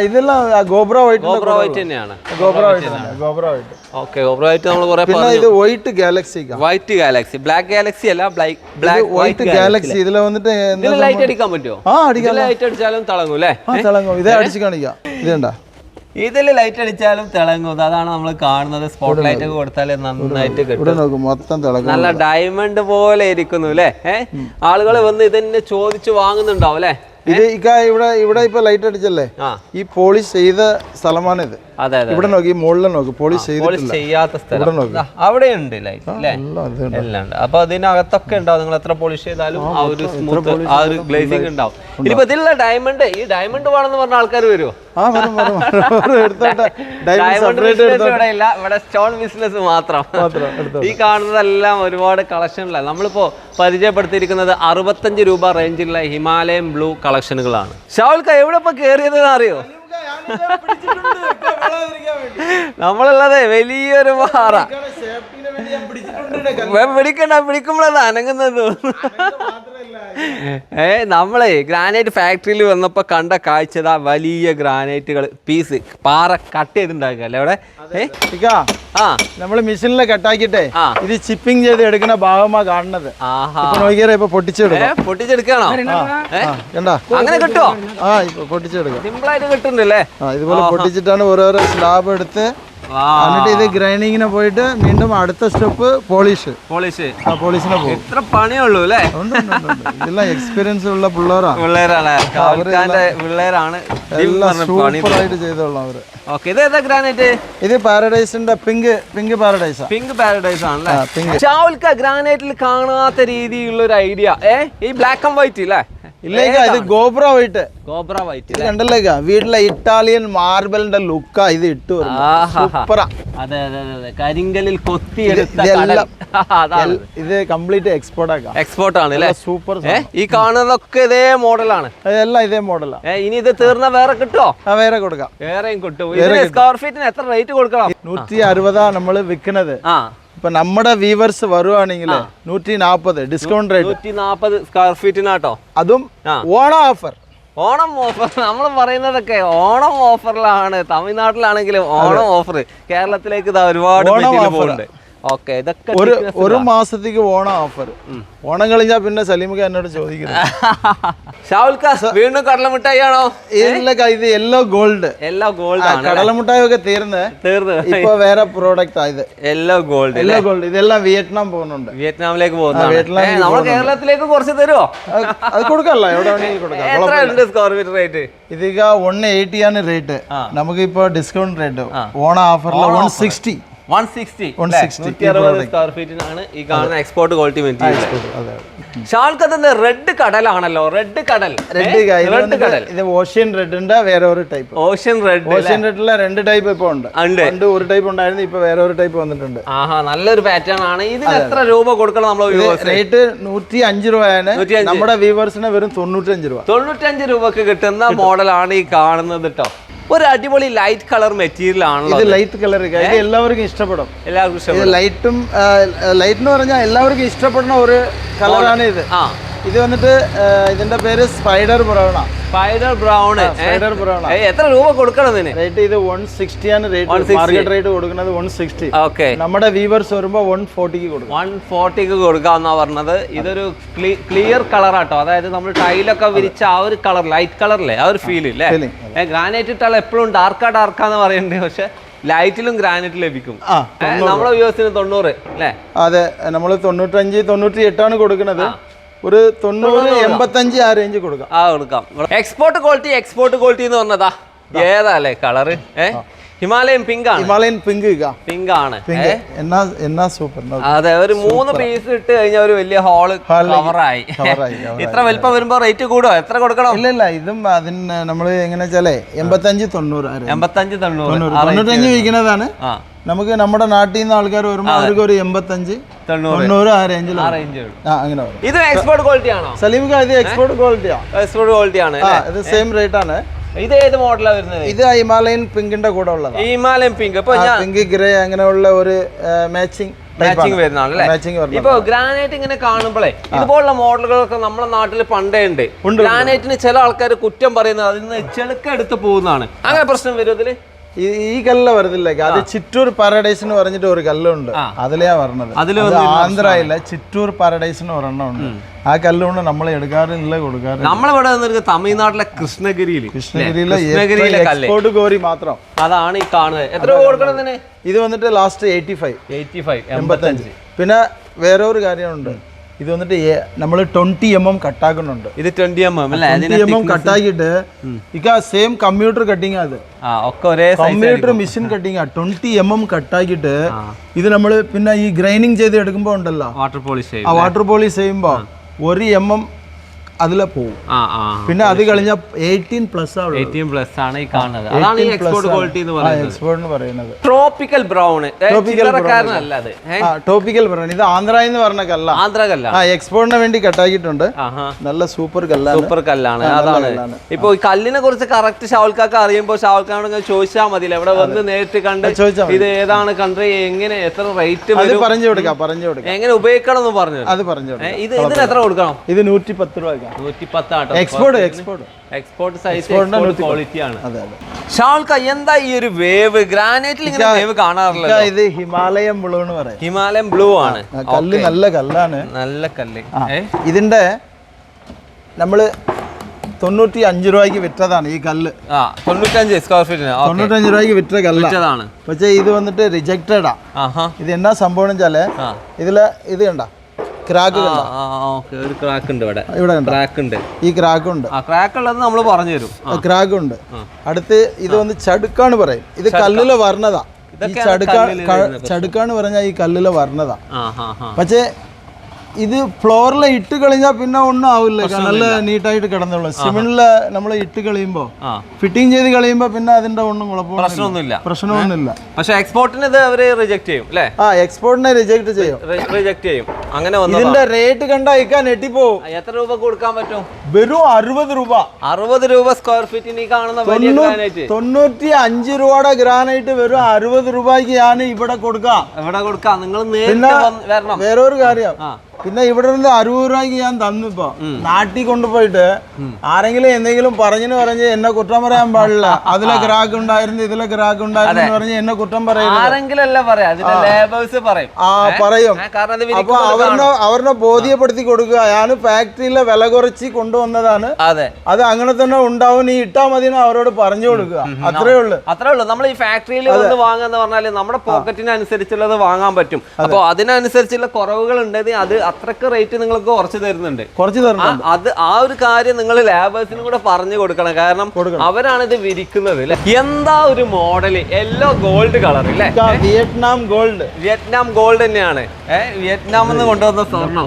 ഇതെല്ലാം ഗോബ്ര വൈറ്റ് ഗോബ്ര വൈറ്റ് തന്നെയാണ്. Cobra white cobra white okay cobra white നമ്മൾ കുറെ പിന്നെ ഇത് white galaxy white galaxy black galaxy അല്ല ബ്ലാക്ക് ബ്ലാക്ക് വൈറ്റ് ഗാലക്സി ഇതിൽ വന്നിട്ട് ഇതിൽ ലൈറ്റ് അടിക്കാൻ പറ്റുമോ ആ അടിക്കാം ലൈറ്റ് അടിച്ചാലും തിളങ്ങും അല്ലേ? ആ തിളങ്ങും. ഇതേ അടിച്ച് കാണിക്കാം. ഇതേണ്ട? ഇതിൽ ലൈറ്റ് അടിച്ചാലും തിളങ്ങും. അതാണ് നമ്മൾ കാണുന്നത്. സ്പോട്ട് ലൈറ്റ് ഒക്കെ കൊടുത്താൽ നന്നായിട്ട് കിട്ടും. മൊത്തം തിളങ്ങും നല്ല ഡയമണ്ട് പോലെ ഇരിക്കുന്നു അല്ലേ? ഏഹ് ആളുകൾ വന്ന് ഇതന്നെ ചോദിച്ചു വാങ്ങുന്നുണ്ടാവും അല്ലേ? ഇത് ഇക്ക ഇവിടെ ഇവിടെ ഇപ്പൊ ലൈറ്റ് അടിച്ചല്ലേ? ഈ പോളിഷ് ചെയ്ത സ്ഥലമാണ് ഇത് അതെ അതെ ഇവിടെ നോക്കി മുകളിൽ നോക്കി പോളിഷ് പോളിഷ് ചെയ്യാത്ത സ്ഥലം. അവിടെ ഉണ്ട് എല്ലാം ഉണ്ട്. അപ്പൊ അതിനകത്തൊക്കെ ഉണ്ടാവും. നിങ്ങൾ എത്ര പോളിഷ് ചെയ്താലും ആ ഒരു സ്മൂത്ത് ആ ഒരു ഗ്ലേസിംഗ് ഉണ്ടാവും. ഇനിയിപ്പോ ഇതിലുള്ള ഡയമണ്ട് ഈ ഡയമണ്ട് വേണമെന്ന് പറഞ്ഞ ആൾക്കാർ വരുമോ <laughs> ഇവിടെ സ്റ്റോൺ ബിസിനസ് മാത്രം. ഈ കാണുന്നതെല്ലാം ഒരുപാട് കളക്ഷനിലാണ് നമ്മളിപ്പോ പരിചയപ്പെടുത്തിയിരിക്കുന്നത് അറുപത്തഞ്ച് രൂപ റേഞ്ചിലുള്ള ഹിമാലയൻ ബ്ലൂ കളക്ഷനുകളാണ് ഷാവുൽക്ക എവിടെ ഇപ്പൊ കേറിയത് അറിയോ? നമ്മളുള്ളത് വലിയൊരു പാറ. പിടിക്കണ്ട പിടിക്കുമ്പോഴത് അനങ്ങുന്നത്. ഏ നമ്മളെ ഗ്രാനൈറ്റ് ഫാക്ടറിയിൽ വന്നപ്പോ കണ്ട കാഴ്ചതാ വലിയ ഗ്രാനൈറ്റുകൾ പീസ് പാറ കട്ട് ചെയ്തിട്ടുണ്ടാക്കുക അല്ലേ അവിടെ? ആ. നമ്മൾ മെഷീനിൽ കട്ടാക്കിട്ടെ. ഇത് ചിപ്പിംഗ് ചെയ്ത് എടുക്കുന്ന ഭാഗമാ കാണുന്നത്. ആഹാ. ഇപ്പൊ നോക്കിയാൽ ഇപ്പൊ ഏ പൊട്ടിച്ചെടുക്കാം പൊട്ടിച്ചെടുക്കണോ കണ്ടാ? അങ്ങനെ കിട്ടുമോ ആ ഇപ്പൊ പൊട്ടിച്ചെടുക്കാം. സിമ്പിൾ ആയിട്ട് കിട്ടുന്നുണ്ടല്ലേ? ആ ഇതുപോലെ പൊട്ടിച്ചിട്ടാണ് ഓരോരോ സ്ലാബ് എടുത്ത് എന്നിട്ട് ഇത് ഗ്രൈൻഡിങ്ങിന് പോയിട്ട് വീണ്ടും അടുത്ത സ്റ്റെപ്പ് പോളിഷ്. പോളിഷ്. ആ പോളിഷിനെ പോകും. ഇത്ര പണിയുള്ളൂ അല്ലേ? ഉണ്ട്, ഉണ്ട്, ഉണ്ട്, ഉണ്ട്. ഇതെല്ലാം എക്സ്പീരിയൻസ് ഉള്ള പിള്ളേരാ. പിള്ളേരാണ് പിള്ളേരാണ്. എല്ലാം സൂപ്പർ ആയിട്ട് ചെയ്തോളാം അവർ. ഓക്കെ ഇത് ഏതാ ഗ്രാനൈറ്റ്? ഇത് പാരഡൈസിന്റെ പിങ്ക് പിങ്ക് പാരഡൈസാ. പിങ്ക് പാരഡൈസ് ആണല്ലേ? ആ, pink. ഷാവുൽക്ക ഗ്രാനൈറ്റിൽ കാണാത്ത രീതിയിലുള്ള ഒരു ഐഡിയ. ഏ ഈ ബ്ലാക്ക് ആൻഡ് വൈറ്റ് ഇല്ലേ? ഇല്ലേക്കാ ഇത് ഗോബ്ര വൈറ്റ് കോബ്ര വൈറ്റ് ഇത് കണ്ടല്ലേക്കാ? വീട്ടിലെ ഇറ്റാലിയൻ മാർബിളിന്റെ ലുക്കാ ഇത് ഇട്ടു സൂപ്പറാ. അതെ അതെ അതെ അതെ. കരിങ്കലിൽ കൊത്തി ഇത് കംപ്ലീറ്റ് എക്സ്പോർട്ട് ആക്കാം. എക്സ്പോർട്ട് ആണ് അല്ലേ സൂപ്പർ ഈ കാണുന്നതൊക്കെ ഇതേ മോഡലാണ്. എല്ലാം ഇതേ മോഡലാണ് ഇനി ഇത് തീർന്ന വേറെ കിട്ടോ? വേറെ കൊടുക്കാം. വേറെയും കിട്ടും. സ്ക്വയർ ഫീറ്റിന് എത്ര റേറ്റ് കൊടുക്കണം? നൂറ്റി അറുപതാ നമ്മൾ വിൽക്കുന്നത് ആ. ഇപ്പൊ നമ്മുടെ വ്യൂവേഴ്സ് വരുവാണെങ്കിൽ നൂറ്റി നാപ്പത് ഡിസ്കൗണ്ട് റേറ്റ് നൂറ്റി നാപ്പത് സ്ക്വയർ ഫീറ്റിനാട്ടോ അതും ഓണം ഓഫർ ഓണം ഓഫർ <laughs> നമ്മൾ പറയുന്നതൊക്കെ ഓണം ഓഫറിലാണ് തമിഴ്നാട്ടിലാണെങ്കിലും ഓണം ഓഫർ കേരളത്തിലേക്ക് ഇതാ ഒരുപാട് ഓണം. പോകുന്നുണ്ട് ഓക്കെ ഇതൊക്കെ ഒരു ഒരു മാസത്തേക്ക് ഓണം ഓഫർ ഓണം കളിഞ്ഞാ പിന്നെ സലീമുഖ എന്നോട് ചോദിക്കുന്നത്. <laughs> വീണ്ടും ഇല്ല ഇത് യെല്ലോ ഗോൾഡ് യെല്ലോ ഗോൾഡ് കടലമിഠായി ഒക്കെ തീർന്ന്. ഇപ്പൊ വേറെ പ്രോഡക്റ്റ് ആയത് യെല്ലോ ഗോൾഡ് യെല്ലോ ഗോൾഡ് ഇതെല്ലാം വിയറ്റ്നാം പോകുന്നുണ്ട്. വിയറ്റ്നാമിലേക്ക് പോകുന്നു കേരളത്തിലേക്ക് കുറച്ച് തരുമോ അത് കൊടുക്കല്ലോ എവിടെ വേണമെങ്കിലും <laughs> റേറ്റ് ഇതിക വൺ എയ്റ്റി ആണ് റേറ്റ് നമുക്ക് ഇപ്പൊ ഡിസ്കൗണ്ട് റേറ്റ് ഓണം ഓഫറിൽ വൺ സിക്സ്റ്റി വൺ സിക്സ്റ്റി 160 നൂറ്റി അറുപത് സ്ക്വയർ ഫീറ്റിനാണ് ഈ കാണുന്ന എക്സ്പോർട്ട് ക്വാളിറ്റി മെറ്റീരിയൽ അതെ ഷാൾക്കത്തിന്റെ റെഡ് കടലാണല്ലോ റെഡ് കടൽ. റെഡ് റെഡ് കടൽ. ഇത് ഓഷ്യൻ റെഡിന്റെ വേറെ ഒരു ടൈപ്പ് ഓഷ്യൻ റെഡ് ഓഷ്യൻ റെഡിലെ രണ്ട് ടൈപ്പ് ഇപ്പൊ ഉണ്ട്. ഉണ്ട്. പണ്ട് ഒരു ടൈപ്പ് ഉണ്ടായിരുന്നു ഇപ്പൊ വേറെ ഒരു ടൈപ്പ് വന്നിട്ടുണ്ട്. ആഹാ നല്ലൊരു പാറ്റേൺ ആണ്. ഇതിന് എത്ര രൂപ കൊടുക്കണം നമ്മൾ റേറ്റ് നൂറ്റി അഞ്ച് രൂപയാണ്. നമ്മുടെ വ്യൂവേഴ്സിന് വെറും തൊണ്ണൂറ്റഞ്ച് രൂപ. തൊണ്ണൂറ്റഞ്ച് രൂപക്ക് കിട്ടുന്ന മോഡലാണ് ഈ കാണുന്നത് കേട്ടോ ഒരു അടിപൊളി ലൈറ്റ് കളർ മെറ്റീരിയൽ ആണല്ലോ ഇത് ലൈറ്റ് കളർ ഇത് എല്ലാവർക്കും ഇഷ്ടപ്പെടും. എല്ലാവർക്കും ഇഷ്ടപ്പെടും. ലൈറ്റും ലൈറ്റ് എന്ന് പറഞ്ഞാൽ എല്ലാവർക്കും ഇഷ്ടപ്പെടുന്ന ഒരു കളറാണ് ഇത്. ആ. ഇത് വന്നിട്ട് ഇതിന്റെ പേര് spider brown spider brown spider brown എത്ര രൂപ കൊടുക്കണം ഇതിന്? റേറ്റ് ഇത് വൺ സിക്സ്റ്റി ആണ് റേറ്റ് മാർക്കറ്റ് റേറ്റ് കൊടുക്കുന്നത് വൺ സിക്സ്റ്റി ഓക്കെ നമ്മുടെ വീവേഴ്സ് വരുമ്പോൾ വൺ ഫോർട്ടിക്ക് കൊടുക്കും. വൺ ഫോർട്ടിക്ക് കൊടുക്കാന്നാ പറഞ്ഞത്. ഇതൊരു ക്ലിയർ കളർ ആട്ടോ. അതായത് നമ്മൾ ടൈലൊക്കെ വിരിച്ച ആ ഒരു കളർ ലൈറ്റ് കളറല്ലേ ആ ഒരു ഫീൽ ഇല്ലേ? ഗ്രാനൈറ്റ് ഇട്ടാൽ എപ്പോഴും ഡാർക്കാ ഡാർക്കാന്ന് പറയുന്നുണ്ട് പക്ഷെ ലൈറ്റിലും ഗ്രാനൈറ്റ് ലഭിക്കും. നമ്മുടെ വ്യൂസിന് തൊണ്ണൂറ്. അല്ലേ? അതെ നമ്മൾ തൊണ്ണൂറ്റഞ്ച് തൊണ്ണൂറ്റി എട്ടാണ് കൊടുക്കുന്നത് ഒരു തൊണ്ണൂറ് എൺപത്തഞ്ച് ആ റേഞ്ച് കൊടുക്കാം. ആ കൊടുക്കാം. എക്സ്പോർട്ട് ക്വാളിറ്റി എക്സ്പോർട്ട് ക്വാളിറ്റി എന്ന് പറഞ്ഞതാ. ഏതാ അല്ലേ കളറ് ഏ? ഹിമാലയൻ പിങ്ക് ആണ്. ഹിമാലയൻ പിങ്ക് പിങ്ക് ആണ്. എന്നാ എന്നാ സൂപ്പർ അതെ ഒരു മൂന്ന് പീസ് ഇട്ട് കഴിഞ്ഞാൽ ഒരു വലിയ ഹോൾ കവറായി <laughs> ഇത്ര വലിപ്പം വരുമ്പോ റേറ്റ് കൂടുമോ എത്ര കൊടുക്കണം? ഇല്ല ഇല്ല ഇതും അതിന് നമ്മൾ എങ്ങനെ വെച്ചാലേ എൺപത്തഞ്ച് തൊണ്ണൂറ്. എൺപത്തഞ്ച് തൊണ്ണൂറ്. തൊണ്ണൂറ്. തൊണ്ണൂറ്റഞ്ച് വിൽക്കുന്നതാണ് നമുക്ക് നമ്മുടെ നാട്ടിൽ നിന്ന് ആൾക്കാർ വരുമ്പോൾ അവർക്ക് ഒരു എൺപത്തഞ്ച് തൊണ്ണൂറ്. ആ റേഞ്ചിൽ അങ്ങനെ ഇത് എക്സ്പോർട്ട് ക്വാളിറ്റി ആണോ? സലീമിക്ക ഇത് എക്സ്പോർട്ട് ക്വാളിറ്റിയാ എക്സ്പോർട്ട് ക്വാളിറ്റി ആണ് ഇത് സെയിം റേറ്റ് ആണ്. ഇത് ഏത് മോഡലാണ് വരുന്നത്? ഇത് ഹിമാലയൻ പിങ്കിന്റെ കൂടെ ഉള്ളതാണ് ഹിമാലയൻ പിങ്ക്. ഇപ്പൊ പിങ്ക് ഗ്രേ അങ്ങനെയുള്ള ഒരു മാച്ചിങ് മാച്ചിങ് മാച്ചിങ് ഇപ്പൊ ഗ്രാനൈറ്റ് ഇങ്ങനെ കാണുമ്പോഴേ ഇതുപോലുള്ള മോഡലുകളൊക്കെ നമ്മുടെ നാട്ടിൽ പണ്ടേ ഉണ്ട്. ഉണ്ട്. ഗ്രാനൈറ്റിന് ചില ആൾക്കാർ കുറ്റം പറയുന്നത് അതിൽ നിന്ന് ചെളുക്കെടുത്ത് പോകുന്നതാണ്. അങ്ങനെ പ്രശ്നം വരും ഇതിൽ? ഈ കല്ല വരുന്നില്ലേക്ക് അത് ചിറ്റൂർ പാരഡൈസ് എന്ന് പറഞ്ഞിട്ട് ഒരു കല്ലുണ്ട്. അതിലെയാ പറഞ്ഞത് അത് ആന്ധ്രയില്ല. ചിറ്റൂർ പാരഡൈസ് എന്ന് പറഞ്ഞുണ്ട് ആ കല്ലുകൊണ്ട് നമ്മൾ എടുക്കാറില്ല കൊടുക്കാറില്ല. നമ്മളിവിടെ തമിഴ്നാട്ടിലെ കൃഷ്ണഗിരിയിൽ കൃഷ്ണഗിരിയിലെ എക്സ്പോർട്ട് കോരി മാത്രം. അതാണ് ഈ കാണുന്നത്. എത്ര കൊടുക്കണം ഇത് വന്നിട്ട് last eighty five eighty five എൺപത്തഞ്ച്. പിന്നെ വേറെ ഒരു കാര്യമുണ്ട് ഇത് വന്നിട്ട് നമ്മൾ ട്വന്റി എം എം കട്ടാക്കുന്നുണ്ട് ഇത് twenty M M M M കട്ടാക്കിയിട്ട് ഇക്ക സെയിം കമ്പ്യൂട്ടർ കട്ടിങ് അത് ഒരേ computer machine cutting twenty M M കട്ടാക്കിയിട്ട് ഇത് നമ്മൾ പിന്നെ ഈ ഗ്രൈനിങ് ചെയ്ത് എടുക്കുമ്പോൾ ഉണ്ടല്ലോ. വാട്ടർ പോളിഷ് ആ വാട്ടർ പോളിഷ് ചെയ്യുമ്പോൾ ഒരു എം എം അതിലെ പോകും പിന്നെ അത് കഴിഞ്ഞാൽ എയ്റ്റീൻ പ്ലസ് ആണ് എയ്റ്റീൻ പ്ലസ് ആണ് ഈ കാണുന്നത്. അതാണ് ഈ എക്സ്പോർട്ട് ക്വാളിറ്റി എന്ന് പറയുന്നത്. എക്സ്പോർട്ട് എന്ന് പറയുന്നത്. ട്രോപ്പിക്കൽ ബ്രൗൺ ടോപ്പിക്കൽ ബ്രൗൺ ഇത് ആന്ധ്ര എന്ന് പറഞ്ഞ കല്ല. ആന്ധ്ര കല്ല ആ എക്സ്പോർട്ടിന് വേണ്ടി കട്ടാക്കിയിട്ടുണ്ട്. നല്ല സൂപ്പർ കല്ലാണ്. സൂപ്പർ കല്ലാണ്. അതാണ്. ഇപ്പൊ കല്ലിനെ കുറിച്ച് കറക്റ്റ് ഷാവുൽക്കാർക്ക് അറിയുമ്പോൾ ഷാവുൽക്കാരോട് ചോദിച്ചാൽ മതിയില്ല ഇവിടെ വന്ന് നേരിട്ട് കണ്ട് ചോദിച്ചാൽ ഇത് ഏതാണ് കൺട്രി എങ്ങനെ എത്ര റേറ്റ് പറഞ്ഞു കൊടുക്കാം പറഞ്ഞു കൊടുക്കാം. എങ്ങനെ ഉപയോഗിക്കണം എന്ന് പറഞ്ഞു അത് പറഞ്ഞു കൊടുക്കാം. ഇത് ഇതിന് എത്ര കൊടുക്കണം? ഇത് നൂറ്റി പത്ത് രൂപ export export export size quality ആണ്. ഷാൾക്ക എന്താ ഈ ഒരു വേവ്? ഗ്രാനൈറ്റിൽ ഇങ്ങനെ വേവ് കാണാറില്ല ഇത് ഹിമാലയം ബ്ലൂ എന്ന് പറയും. ഹിമാലയം ബ്ലൂ ആണ്. കല്ല് നല്ല കല്ലാണ്. നല്ല കല്ല്. ഇതിന്റെ നമ്മൾ തൊണ്ണൂറ്റി അഞ്ച് രൂപയ്ക്ക് വിറ്റതാണ് ഈ കല്ല്. തൊണ്ണൂറ്റഞ്ച് സ്ക്വയർ ഫീറ്റിന് തൊണ്ണൂറ്റഞ്ച് രൂപയ്ക്ക് വിറ്റ കല്ലാണ് പക്ഷേ ഇത് വന്നിട്ട് റിജക്റ്റഡാ ഇത് എന്നാ സംഭവം വെച്ചാൽ ഇതിൽ ഇത് കണ്ട. ക്രാക്ക് ഒരു ക്രാക്ക് ഉണ്ട് ഇവിടെ ഇവിടെ ക്രാക്ക് ഉണ്ട് ഈ ക്രാക്ക് ഉണ്ട് ക്രാക്ക് ഉള്ളത് നമ്മൾ പറഞ്ഞു തരും. ക്രാക്ക് ഉണ്ട് അടുത്ത് ഇത് വന്ന് ചടുക്കാണ് പറയും. ഇത് കല്ലിലെ വർണതാ. ഈ ഇതൊക്കെയാണ് ചടുക്ക ചടുക്കാണ് പറഞ്ഞാൽ ഈ കല്ലിലെ വർണതാ. പക്ഷേ ഇത് ഫ്ലോറിൽ ഇട്ട് കളഞ്ഞാൽ പിന്നെ ഒന്നും ആവില്ല. നല്ല നീറ്റായിട്ട് കിടന്നുള്ളൂ സിമെന്റിൽ നമ്മൾ ഇട്ട് കളിയുമ്പോ ഫിറ്റിംഗ് ചെയ്ത് കളിയുമ്പോൾ പിന്നെ അതിന്റെ ഒന്നും കുഴപ്പമില്ല പ്രശ്നമൊന്നുമില്ല. പ്രശ്നമൊന്നുമില്ല. പക്ഷെ എക്സ്പോർട്ടിന് ഇത് അവർ റിജക്ട് ചെയ്യും അല്ലേ? ആ എക്സ്പോർട്ടിനെ റിജക്ട് ചെയ്യും. റിജക്ട് ചെയ്യും. അങ്ങനെ ഇതിന്റെ റേറ്റ് കണ്ടാ ഇക്കാൻ നെട്ടിപ്പോവും എത്ര രൂപ കൊടുക്കാൻ പറ്റും? വെറും അറുപത് രൂപ. അറുപത് രൂപ സ്ക്വയർ ഫീറ്റിന് ഈ കാണുന്ന വലിയ ഗ്രാനൈറ്റ് തൊണ്ണൂറ്റി അഞ്ച് രൂപയുടെ ഗ്രാനൈറ്റ് വെറും അറുപത് രൂപയ്ക്ക് ഞാൻ ഇവിടെ കൊടുക്കാം. ഇവിടെ കൊടുക്കാം? നിങ്ങൾ നേരിട്ട് വരണം. വേറൊരു കാര്യം. പിന്നെ ഇവിടെ നിന്ന് അറുപത് രൂപയ്ക്ക് ഞാൻ തന്നിപ്പോ നാട്ടിൽ കൊണ്ടുപോയിട്ട് ആരെങ്കിലും എന്തെങ്കിലും പറഞ്ഞു പറഞ്ഞ് എന്നെ കുറ്റം പറയാൻ പാടില്ല. അതിലെ ഗ്രാഹ് ഉണ്ടായിരുന്നു ഇതിലെ ഗ്രാഹ് ഉണ്ടായിരുന്നു എന്ന് പറഞ്ഞ് എന്നെ കുറ്റം പറയരുത് ആരെങ്കിലും അല്ല പറയാം ലേബേഴ്സ് പറയും. ആ പറയും. അപ്പൊ അവരെ അവരെ ബോധ്യപ്പെടുത്തി കൊടുക്കുക. ഞാൻ ഫാക്ടറിയിലെ വില കുറച്ച് കൊണ്ടുവന്നതാണ്. അതെ. അത് അങ്ങനെ തന്നെ ഉണ്ടാവും. നീ ഇട്ടാ മതി അവരോട് പറഞ്ഞു കൊടുക്കുക. അത്രേ ഉള്ളൂ. അത്രേ ഉള്ളൂ. നമ്മൾ ഈ ഫാക്ടറിയിൽ വന്ന് വാങ്ങാന്ന് പറഞ്ഞാൽ നമ്മുടെ പോക്കറ്റിനനുസരിച്ചുള്ളത് വാങ്ങാൻ പറ്റും. അപ്പോൾ അതിനനുസരിച്ചുള്ള കുറവുകൾ ഉണ്ടെങ്കിൽ അത് അത്രയ്ക്ക് റേറ്റ് നിങ്ങൾക്ക് കുറച്ച് തരുന്നുണ്ട്. കുറച്ച് അത് ആ ഒരു കാര്യം നിങ്ങൾ ലേബേഴ്സിനും കൂടെ പറഞ്ഞു കൊടുക്കണം. കാരണം അവരാണ് ഇത് വിരിക്കുന്നത് അല്ലേ എന്താ ഒരു മോഡൽ എല്ലോ ഗോൾഡ് കളർ അല്ലേ വിയറ്റ്നാം ഗോൾഡ് വിയറ്റ്നാം ഗോൾഡ് തന്നെയാണ്. ഏഹ് വിയറ്റ്നാം എന്ന് കൊണ്ടുവന്ന സ്വർണം.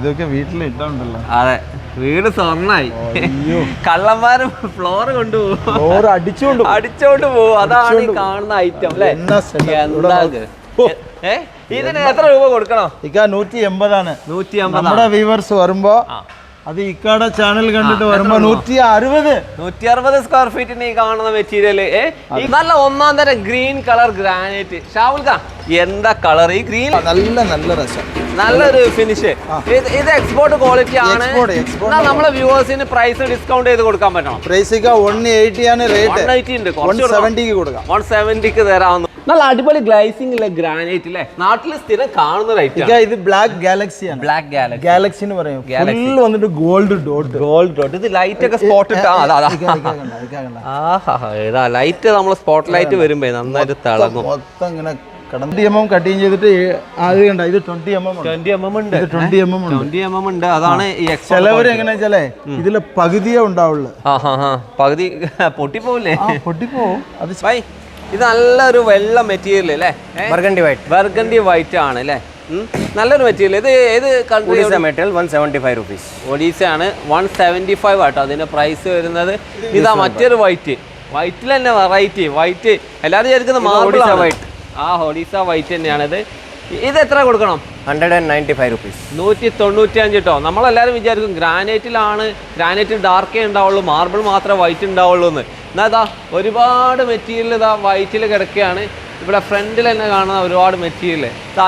ഇതൊക്കെ വീട്ടിൽ ഇട്ടുണ്ടല്ലോ അതെ വീട് സ്വർണായി. കള്ളന്മാര് ഫ്ലോർ കൊണ്ടുപോകും. ഓരോ അടിച്ചുകൊണ്ട് അടിച്ചോണ്ട് പോകും അതാണ് ഈ കാണുന്ന ഐറ്റം അല്ലേ എന്താ നോക്ക്. ഇതിന് എത്ര രൂപ കൊടുക്കണം? ഇക്ക നൂറ്റി എൺപതാണ് നൂറ്റി അമ്പത് നമ്മുടെ വ്യൂവേഴ്സ് വരുമ്പോ അത് ഇക്കാടെ ചാനൽ കണ്ടിട്ട് വരുമ്പോ നൂറ്റി അറുപത് നൂറ്റി അറുപത് സ്ക്വയർ ഫീറ്റിന് ഈ കാണുന്ന മെറ്റീരിയൽ നല്ല ഒന്നാം തരം ഗ്രീൻ കളർ ഗ്രാനൈറ്റ് ഷാവുൽക്ക എന്താ കളർ ഈ ഗ്രീൻ നല്ല നല്ല രസം. നല്ലൊരു ഫിനിഷ് ഇത് എക്സ്പോർട്ട് ക്വാളിറ്റി ആണ്. നമ്മുടെ. നമ്മളെ വ്യൂവേഴ്സിന് പ്രൈസ് ഡിസ്കൗണ്ട് ചെയ്ത് കൊടുക്കാൻ പറ്റണം? പ്രൈസ് വൺ എയ്റ്റി ആണ് റേറ്റ് വൺ എയ്റ്റി ഉണ്ട്. വൺ സെവന്റിക്ക് കൊടുക്കാം. വൺ സെവന്റിക്ക് തരാവുന്നു നല്ല അടിപൊളി ഗ്ലൈസിംഗ് ഉള്ള ഗ്രാനൈറ്റ് അല്ലേ നാട്ടിൽ സ്ഥിരം കാണുന്ന റേറ്റ് ഇത് ബ്ലാക്ക് ഗാലക്സി ആണ്. ബ്ലാക്ക് ഗാലക്സി ഗാലക്സി എന്ന് പറയും. ഫുൾ വന്നിട്ട് ഗോൾഡ് ഡോട്ട് ഗോൾഡ് ഡോട്ട് ഇത് ലൈറ്റ് ഒക്കെ സ്പോട്ട് ഇട്ടാ ലൈറ്റ് നമ്മൾ സ്പോട്ട് ലൈറ്റ് വരുമ്പോ നന്നായിട്ട് തിളങ്ങും. മൊത്തം ഇങ്ങനെ ട്വന്റി എം എം കട്ടിങ് ചെയ്തിട്ട് അത് കണ്ട ഇത് twenty M M twenty M M ഉണ്ട്. Twenty M M twenty M M ഉണ്ട്. അതാണ് ചിലവര് എങ്ങനെ വെച്ചാലേ ഇതിലെ പകുതിയേ ഉണ്ടാവുള്ളൂ. പകുതി പൊട്ടിപ്പോവില്ലേ? പൊട്ടിപ്പോവും. അത് ഇത് നല്ലൊരു വെള്ള മെറ്റീരിയൽ അല്ലേ ബർഗണ്ടി വൈറ്റ് ബർഗണ്ടി വൈറ്റ് ആണ് അല്ലേ നല്ലൊരു മെറ്റീരിയൽ ഇത് ഏത് Odisha material one seventy five rupees Odisha ആണ്. വൺ സെവന്റി ഫൈവ് ആട്ടോ അതിന്റെ പ്രൈസ് വരുന്നത്. ഇതാ മറ്റൊരു വൈറ്റ് വൈറ്റിൽ തന്നെ വെറൈറ്റി വൈറ്റ് എല്ലാവരും ചേർക്കുന്ന മാർബിൾ വൈറ്റ് ആ ഒഡീസ വൈറ്റ് തന്നെയാണിത്. ഇത് എത്ര കൊടുക്കണം? Hundred and ninety five rupees. നൂറ്റി തൊണ്ണൂറ്റി അഞ്ച് കേട്ടോ നമ്മളെല്ലാവരും വിചാരിക്കും ഗ്രാനൈറ്റിലാണ് ഗ്രാനൈറ്റിൽ ഡാർക്കേ ഉണ്ടാവുള്ളൂ മാർബിൾ മാത്രമേ വൈറ്റ് ഉണ്ടാവുള്ളൂ എന്ന്. എന്നാൽ ഇതാ ഒരുപാട് മെറ്റീരിയൽ ഇതാ വൈറ്റിൽ കിടക്കുകയാണ് ഇവിടെ ഫ്രണ്ടിൽ തന്നെ കാണുന്ന ഒരുപാട് മെറ്റീരിയൽ.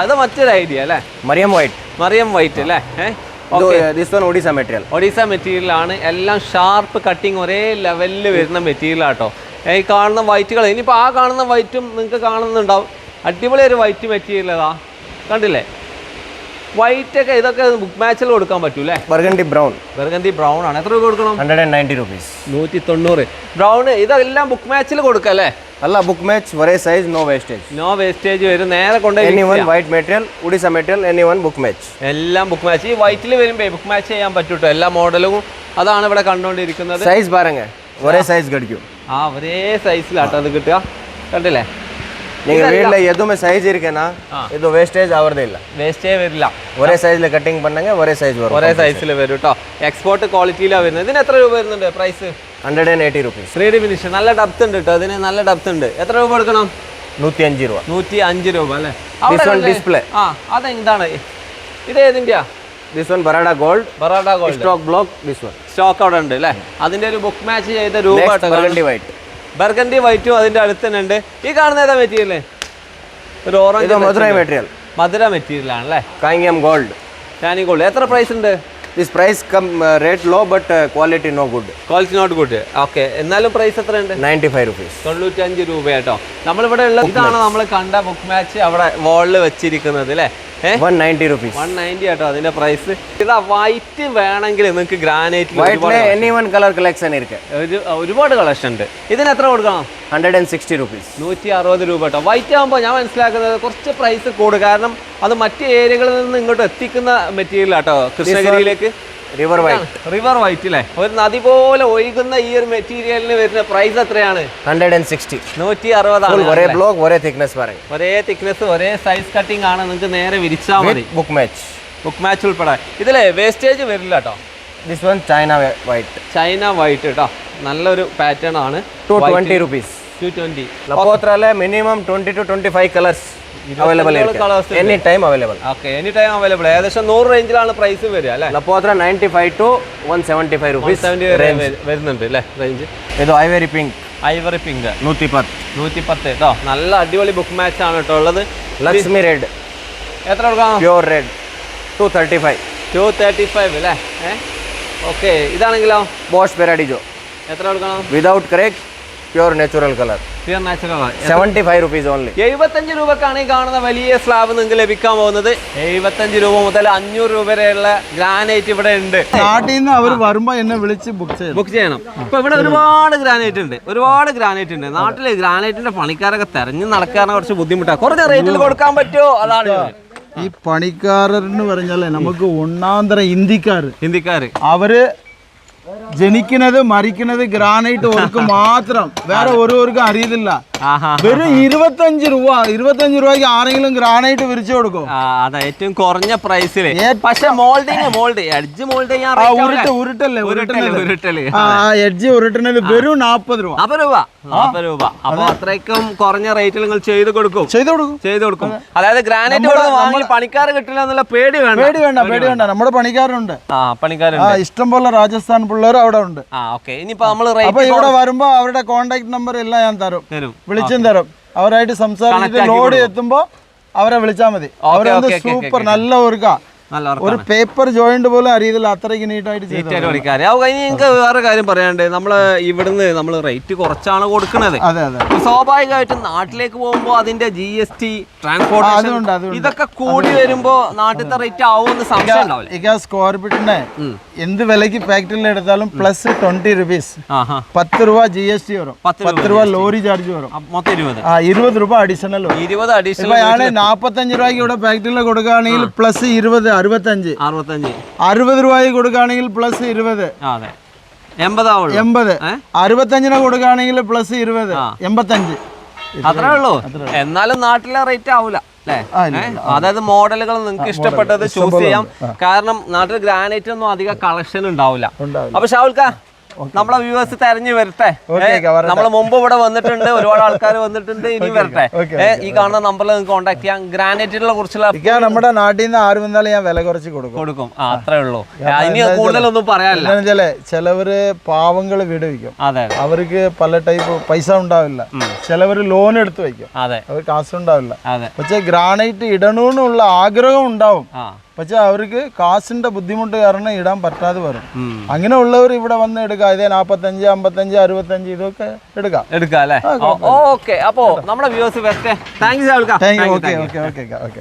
ഇത് മറ്റൊരു ഐഡിയ അല്ലേ? മറിയം വൈറ്റ്. മറിയം വൈറ്റ് അല്ലേ? ഒഡീസ മെറ്റീരിയൽ. ഒഡീസ മെറ്റീരിയലാണ് എല്ലാം ഷാർപ്പ് കട്ടിങ് ഒരേ ലെവലിൽ വരുന്ന മെറ്റീരിയൽ ആട്ടോ. ഈ കാണുന്ന വൈറ്റുകൾ ഇനിയിപ്പോൾ ആ കാണുന്ന വൈറ്റും നിങ്ങൾക്ക് കാണുന്നുണ്ടാവും. അടിപൊളി ഒരു വൈറ്റ് മെറ്റീരിയൽ അതാ കണ്ടില്ലേ? വൈറ്റ് ഒക്കെ ഇതൊക്കെ ബുക്ക് മാച്ചിൽ കൊടുക്കാൻ പറ്റൂലേ? Burgundy brown. ബർഗണ്ടി ബ്രൗൺ ആണ്. എത്ര രൂപ കൊടുക്കണം? ഹൺഡ്രഡ് ആൻഡ് നയന്റി റുപ്പീസ് നൂറ്റി തൊണ്ണൂറ് ബ്രൗൺ ഇതെല്ലാം ബുക്ക് മാച്ചിൽ കൊടുക്കല്ലേ അല്ല? ബുക്ക് മാച്ച് ഒരേ size no wastage no wastage വരും. നേരെ കൊണ്ട് any one white material Odisha material any one book match എല്ലാം ബുക്ക് മാച്ച് ഈ വൈറ്റിൽ വരുമ്പോൾ ബുക്ക് മാച്ച് ചെയ്യാൻ പറ്റൂട്ടോ? എല്ലാ മോഡലും അതാണ് ഇവിടെ കണ്ടുകൊണ്ടിരിക്കുന്നത് സൈസ് പാരങ്ങ ഒരേ സൈസ് കടിക്കും ആ ഒരേ സൈസിലാട്ടോ അത് കിട്ടുക. കണ്ടില്ലേ? நீங்க வீட்ல எதுவுமே சைஸ் இருக்கேன்னா இது வேஸ்டேஜ் ஆவறதே இல்ல വേസ്റ്റേ വരില്ല ஒரே சைஸ்ல கட்டிங் பண்ணுங்க ஒரே சைஸ் வரும் ഒരേ സൈസിൽ വരും കേട്ടോ എക്സ്പോർട്ട് ക്വാളിറ്റിയിലാണ് വരുന്നത് ഇതിന് എത്ര രൂപ വരുന്നുണ്ട് price hundred and eighty rupees three D finish നല്ല ഡപ്ത് ഉണ്ട് കേട്ടോ അതിന് നല്ല ഡപ്ത് ഉണ്ട് എത്ര രൂപ കൊടുക്കണം நூற்றி அஞ்சு ரூபா നൂറ്റി അഞ്ച് രൂപ അല്ലേ This one കണ്ടില്ലേ? display. ആ അതെന്താണ് ഇത് ഏതിൻ്റെയാ this one Baroda gold Baroda gold stock black this one stock അവിടെ ഉണ്ട് അല്ലേ അതിന്റെ ഒരു ബുക്ക് മാച്ച് ചെയ്ത രൂപ நெக்ஸ்ட் பர்கண்டி ஒயிட் ബർഗണ്ടി വൈറ്റും അതിന്റെ അടുത്ത് തന്നെ ഉണ്ട്. ഈ കാണുന്ന ഏതാ മെറ്റീരിയൽ ഒരു orange Madurai material Madurai material ആണല്ലേ? കാങ്ങിയം ഗോൾഡ് ടാനി ഗോൾഡ് എത്ര പ്രൈസ് ഉണ്ട്? This price come rate low but quality no good quality not good okay എന്നാലും പ്രൈസ് എത്രയുണ്ട്? നയന്റി ഫൈവ് റുപ്പീസ് തൊണ്ണൂറ്റഞ്ച് രൂപ കേട്ടോ നമ്മളിവിടെ ഉള്ള ഇതാണ് നമ്മൾ കണ്ട ബുക്ക് മാച്ച് അവിടെ വാളിൽ വെച്ചിരിക്കുന്നത് അല്ലേ one ninety rupees one ninety കേട്ടോ അതിന്റെ പ്രൈസ് ഇതാ വൈറ്റ് വേണമെങ്കിൽ നിങ്ങൾക്ക് granite white any one colour collection. ഇരിക്കും. ഒരുപാട് കളക്ഷൻ ഉണ്ട്. ഇതിന് എത്ര കൊടുക്കണം? Hundred and sixty rupees. നൂറ്റി അറുപത് രൂപ കേട്ടോ. വൈറ്റ് ആകുമ്പോൾ ഞാൻ മനസ്സിലാക്കുന്നത് കുറച്ച് പ്രൈസ് കൂടും. കാരണം അത് മറ്റ് ഏരിയകളിൽ നിന്ന് ഇങ്ങോട്ട് എത്തിക്കുന്ന മെറ്റീരിയൽ ആട്ടോ. കൃഷ്ണഗിരിയിലേക്ക്. റിവർ വൈറ്റ് റിവർ വൈറ്റ് അല്ലേ ഒരു നദി പോലെ ഒഴുകുന്ന ഈ ഒരു മെറ്റീരിയലിന് വരുന്ന പ്രൈസ് എത്രയാണ്? Hundred and sixty. നൂറ്റി അറുപതാണ് ഒരേ ബ്ലോക്ക് ഒരേ തിക്നെസ് പറയും. ഒരേ തിക്നെസ് ഒരേ സൈസ് കട്ടിംഗ് ആണ്. നിങ്ങൾക്ക് നേരെ വിരിച്ചാൽ മതി. ബുക്ക് മാച്ച് ബുക്ക് മാച്ച് ഉൾപ്പെടെ. ഇതിലെ വേസ്റ്റേജ് വരില്ല കേട്ടോ. This one China white China white കേട്ടോ നല്ലൊരു പാറ്റേൺ ആണ്. Two twenty rupees two twenty ಲಪೋ ಹತ್ರ minimum twenty two available any time available okay any time available ഏകദേശം നൂറ് റേഞ്ചിലാണ് പ്രൈസ് വരിക ലപ്പോത്ര ninety five to one seventy five rupees വരുന്നുണ്ട് അല്ലേ റേഞ്ച് ഇത് ഐവറി പിങ്ക് ഐവറി പിങ്ക് നൂറ്റി പത്ത് നൂറ്റി പത്ത് കേട്ടോ നല്ല അടിപൊളി ബുക്ക് മാച്ച് ആണ് കേട്ടോ ഉള്ളത്. ലക്ഷ്മി റെഡ് എത്ര കൊടുക്കാം pure red two thirty five two thirty five അല്ലേ ഓക്കെ ഇതാണെങ്കിലോ? ബോഷ് പെരാഡിജോ എത്ര കൊടുക്കണം? Without crack pure natural colour pure natural seventy five rupees only എഴുപത്തഞ്ച് രൂപക്കാണ് ഈ കാണുന്ന വലിയ സ്ലാബ് നിങ്ങൾക്ക് ലഭിക്കാൻ പോകുന്നത്. എഴുപത്തഞ്ച് രൂപ മുതൽ അഞ്ഞൂറ് രൂപ വരെയുള്ള ഗ്രാനൈറ്റ് ഇവിടെ ഉണ്ട്. നാട്ടിൽ നിന്ന് അവർ വരുമ്പോൾ എന്നെ വിളിച്ച് ബുക്ക് ചെയ്യണം. ബുക്ക് ചെയ്യണം. ഇപ്പൊ ഇവിടെ ഒരുപാട് ഗ്രാനൈറ്റ് ഉണ്ട്. ഒരുപാട് ഗ്രാനൈറ്റ് ഉണ്ട്. നാട്ടിൽ ഗ്രാനൈറ്റിന്റെ പണിക്കാരൊക്കെ തെരഞ്ഞു നടക്കാറാണ് കുറച്ച് ബുദ്ധിമുട്ടാണ് കുറച്ച് റേറ്റിൽ കൊടുക്കാൻ പറ്റുമോ? അതാണ്. ഈ പണിക്കാരെന്ന് പറഞ്ഞാലേ നമുക്ക് ഒന്നാന്തര ഹിന്ദിക്കാർ ഹിന്ദിക്കാർ അവർ ജനിക്കുന്നത് മരിക്കുന്നത് ഗ്രാനൈറ്റ് ഓർക്ക് മാത്രം. വേറെ ഓരോർക്കും അറിയത്തില്ല. ആഹാ വെറും ഇരുപത്തഞ്ച് രൂപ ഇരുപത്തഞ്ച് രൂപയ്ക്ക് ആരെങ്കിലും ഗ്രാനൈറ്റ് വിരിച്ചു കൊടുക്കും. അതാ ഏറ്റവും കുറഞ്ഞ ഏറ്റവും- പക്ഷെ മോൾഡിങ് മോൾഡ് എഡ്ജ് മോൾഡ് ഉരുട്ട് ഉരുട്ടല്ലേ ഉരുട്ടൽ, ഉരുട്ടൽ. എഡ്ജ് ഉരുട്ടുന്നത് വെറും നാപ്പത് രൂപ. നാപ്പത് രൂപ. നാപ്പത് രൂപ. അപ്പൊ അത്രയ്ക്കും കുറഞ്ഞ റേറ്റിൽ നിങ്ങൾ ചെയ്ത് കൊടുക്കും. ചെയ്തു കൊടുക്കും. ചെയ്ത് കൊടുക്കും. അതായത് ഗ്രാനൈറ്റ് വാങ്ങി പണിക്കാർ കിട്ടില്ല എന്നുള്ള പേടി വേണ്ട. പേടി വേണ്ട പേടി വേണ്ട. നമ്മുടെ പണിക്കാരുണ്ട്. ആ പണിക്കാരുണ്ട്. ഇഷ്ടം പോലെ രാജസ്ഥാൻ പിള്ളേർ അവിടെ ഉണ്ട്. ആ ഓക്കെ. ഇനിയിപ്പോ നമ്മൾ ഇവിടെ വരുമ്പോ അവരുടെ കോൺടാക്ട് നമ്പർ എല്ലാം ഞാൻ തരും. തരും. വിളിച്ചും തരും. അവരായിട്ട് സംസാരിച്ചിട്ട് ലോഡ് എത്തുമ്പോ അവരെ വിളിച്ചാൽ മതി. okay, സൂപ്പർ നല്ല ഒരുക്ക. ഒരു പേപ്പർ ജോയിന്റ് പോലും അറിയത്തില്ല അത്രയ്ക്ക് നീറ്റായിട്ട് നീറ്റായിട്ട് എനിക്ക് വേറെ കാര്യം പറയാണ്ട് നമ്മൾ ഇവിടുന്ന് നമ്മൾ റേറ്റ് കുറച്ചാണ് കൊടുക്കുന്നത് സ്വാഭാവികമായിട്ടും നാട്ടിലേക്ക് പോകുമ്പോ അതിന്റെ ജി എസ് ടി ട്രാൻസ്പോർട്ടേഷൻ. ഇതൊക്കെ കൂടി വരുമ്പോ നാട്ടിലത്തെ റേറ്റ് ആവുമെന്ന് സംശയം ഉണ്ടാവില്ല. ഇക്ക സ്ക്വയർ ഫീറ്റിനെ എന്ത് വിലക്ക് ഫാക്ടറിയിൽ എടുത്താലും പ്ലസ് ട്വന്റി റുപ്പീസ് പത്ത് രൂപ ജി എസ് ടി വരും. പത്ത് രൂപ ലോറി ചാർജ് വരും. മൊത്തം ഇരുപത്. ആ ഇരുപത് രൂപ അഡീഷണൽ ഇരുപത് അഡീഷണൽ നാപ്പത്തഞ്ച് രൂപയ്ക്ക് ഇവിടെ ഫാക്ടറിയിൽ കൊടുക്കുകയാണെങ്കിൽ പ്ലസ് ഇരുപത് അറുപത്തഞ്ച്. അറുപത്തഞ്ച്. അറുപത് രൂപയ്ക്ക് കൊടുക്കുകയാണെങ്കിൽ പ്ലസ് ഇരുപത്. അതെ. എൺപതാവുള്ളൂ. എൺപത്? അറുപത്തഞ്ചിന് കൊടുക്കുകയാണെങ്കിൽ പ്ലസ് ഇരുപത്. എൺപത്തഞ്ച്. അത്രേ ഉള്ളൂ? എന്നാലും നാട്ടിലെ റേറ്റ് ആവൂല? അതായത് മോഡലുകൾ നിങ്ങൾക്ക് ഇഷ്ടപ്പെട്ടത് ചൂസ് ചെയ്യാം. കാരണം നാട്ടിൽ ഗ്രാനൈറ്റ് ഒന്നും അധികം കളക്ഷൻ ഉണ്ടാവില്ല ഉണ്ടാവില്ല. അപ്പൊ ഷാവുൽക്ക നമ്മളെ വ്യൂവേഴ്സ് തെരഞ്ഞു വരട്ടെ. നമ്മൾ മുമ്പ് ഇവിടെ വന്നിട്ടുണ്ട് ഒരുപാട് ആൾക്കാർ വന്നിട്ടുണ്ട് ഇനി വരട്ടെ. ഈ കാണുന്ന നമ്പറിൽ നിങ്ങൾക്ക് കോൺടാക്ട് ചെയ്യാം. ഗ്രാനൈറ്റിനെ കുറിച്ചുള്ള നമ്മുടെ നാട്ടിൽ നിന്ന് ആര് വന്നാലും ഞാൻ വില കുറച്ച് കൊടുക്കും. കൊടുക്കും. അത്രേ ഉള്ളൂ. ഇനി കൂടുതലൊന്നും പറയാനില്ല. ചിലവര് പാവങ്ങൾ വീട് വയ്ക്കും. അവർക്ക് പല ടൈപ്പ് പൈസ ഉണ്ടാവില്ല. ചിലവർ ലോൺ എടുത്ത് വയ്ക്കും. അതെ. അവർ കാശുണ്ടാവില്ല അതെ. പക്ഷെ ഗ്രാനൈറ്റ് ഇടണമെന്നുള്ള ആഗ്രഹം ഉണ്ടാവും. പക്ഷെ അവർക്ക് കാശിന്റെ ബുദ്ധിമുട്ട് കാരണം ഇടാൻ പറ്റാതെ വരും. അങ്ങനെ ഉള്ളവർ ഇവിടെ വന്ന് എടുക്കാം ഇതേ നാപ്പത്തഞ്ച് അമ്പത്തഞ്ച് അറുപത്തഞ്ച് ഇതൊക്കെ എടുക്കാം. എടുക്കാം അല്ലേ? ഓക്കെ. അപ്പോ നമ്മുടെ വ്യൂവേഴ്സ് വരട്ടെ. Thank you thank you okay okay okay okay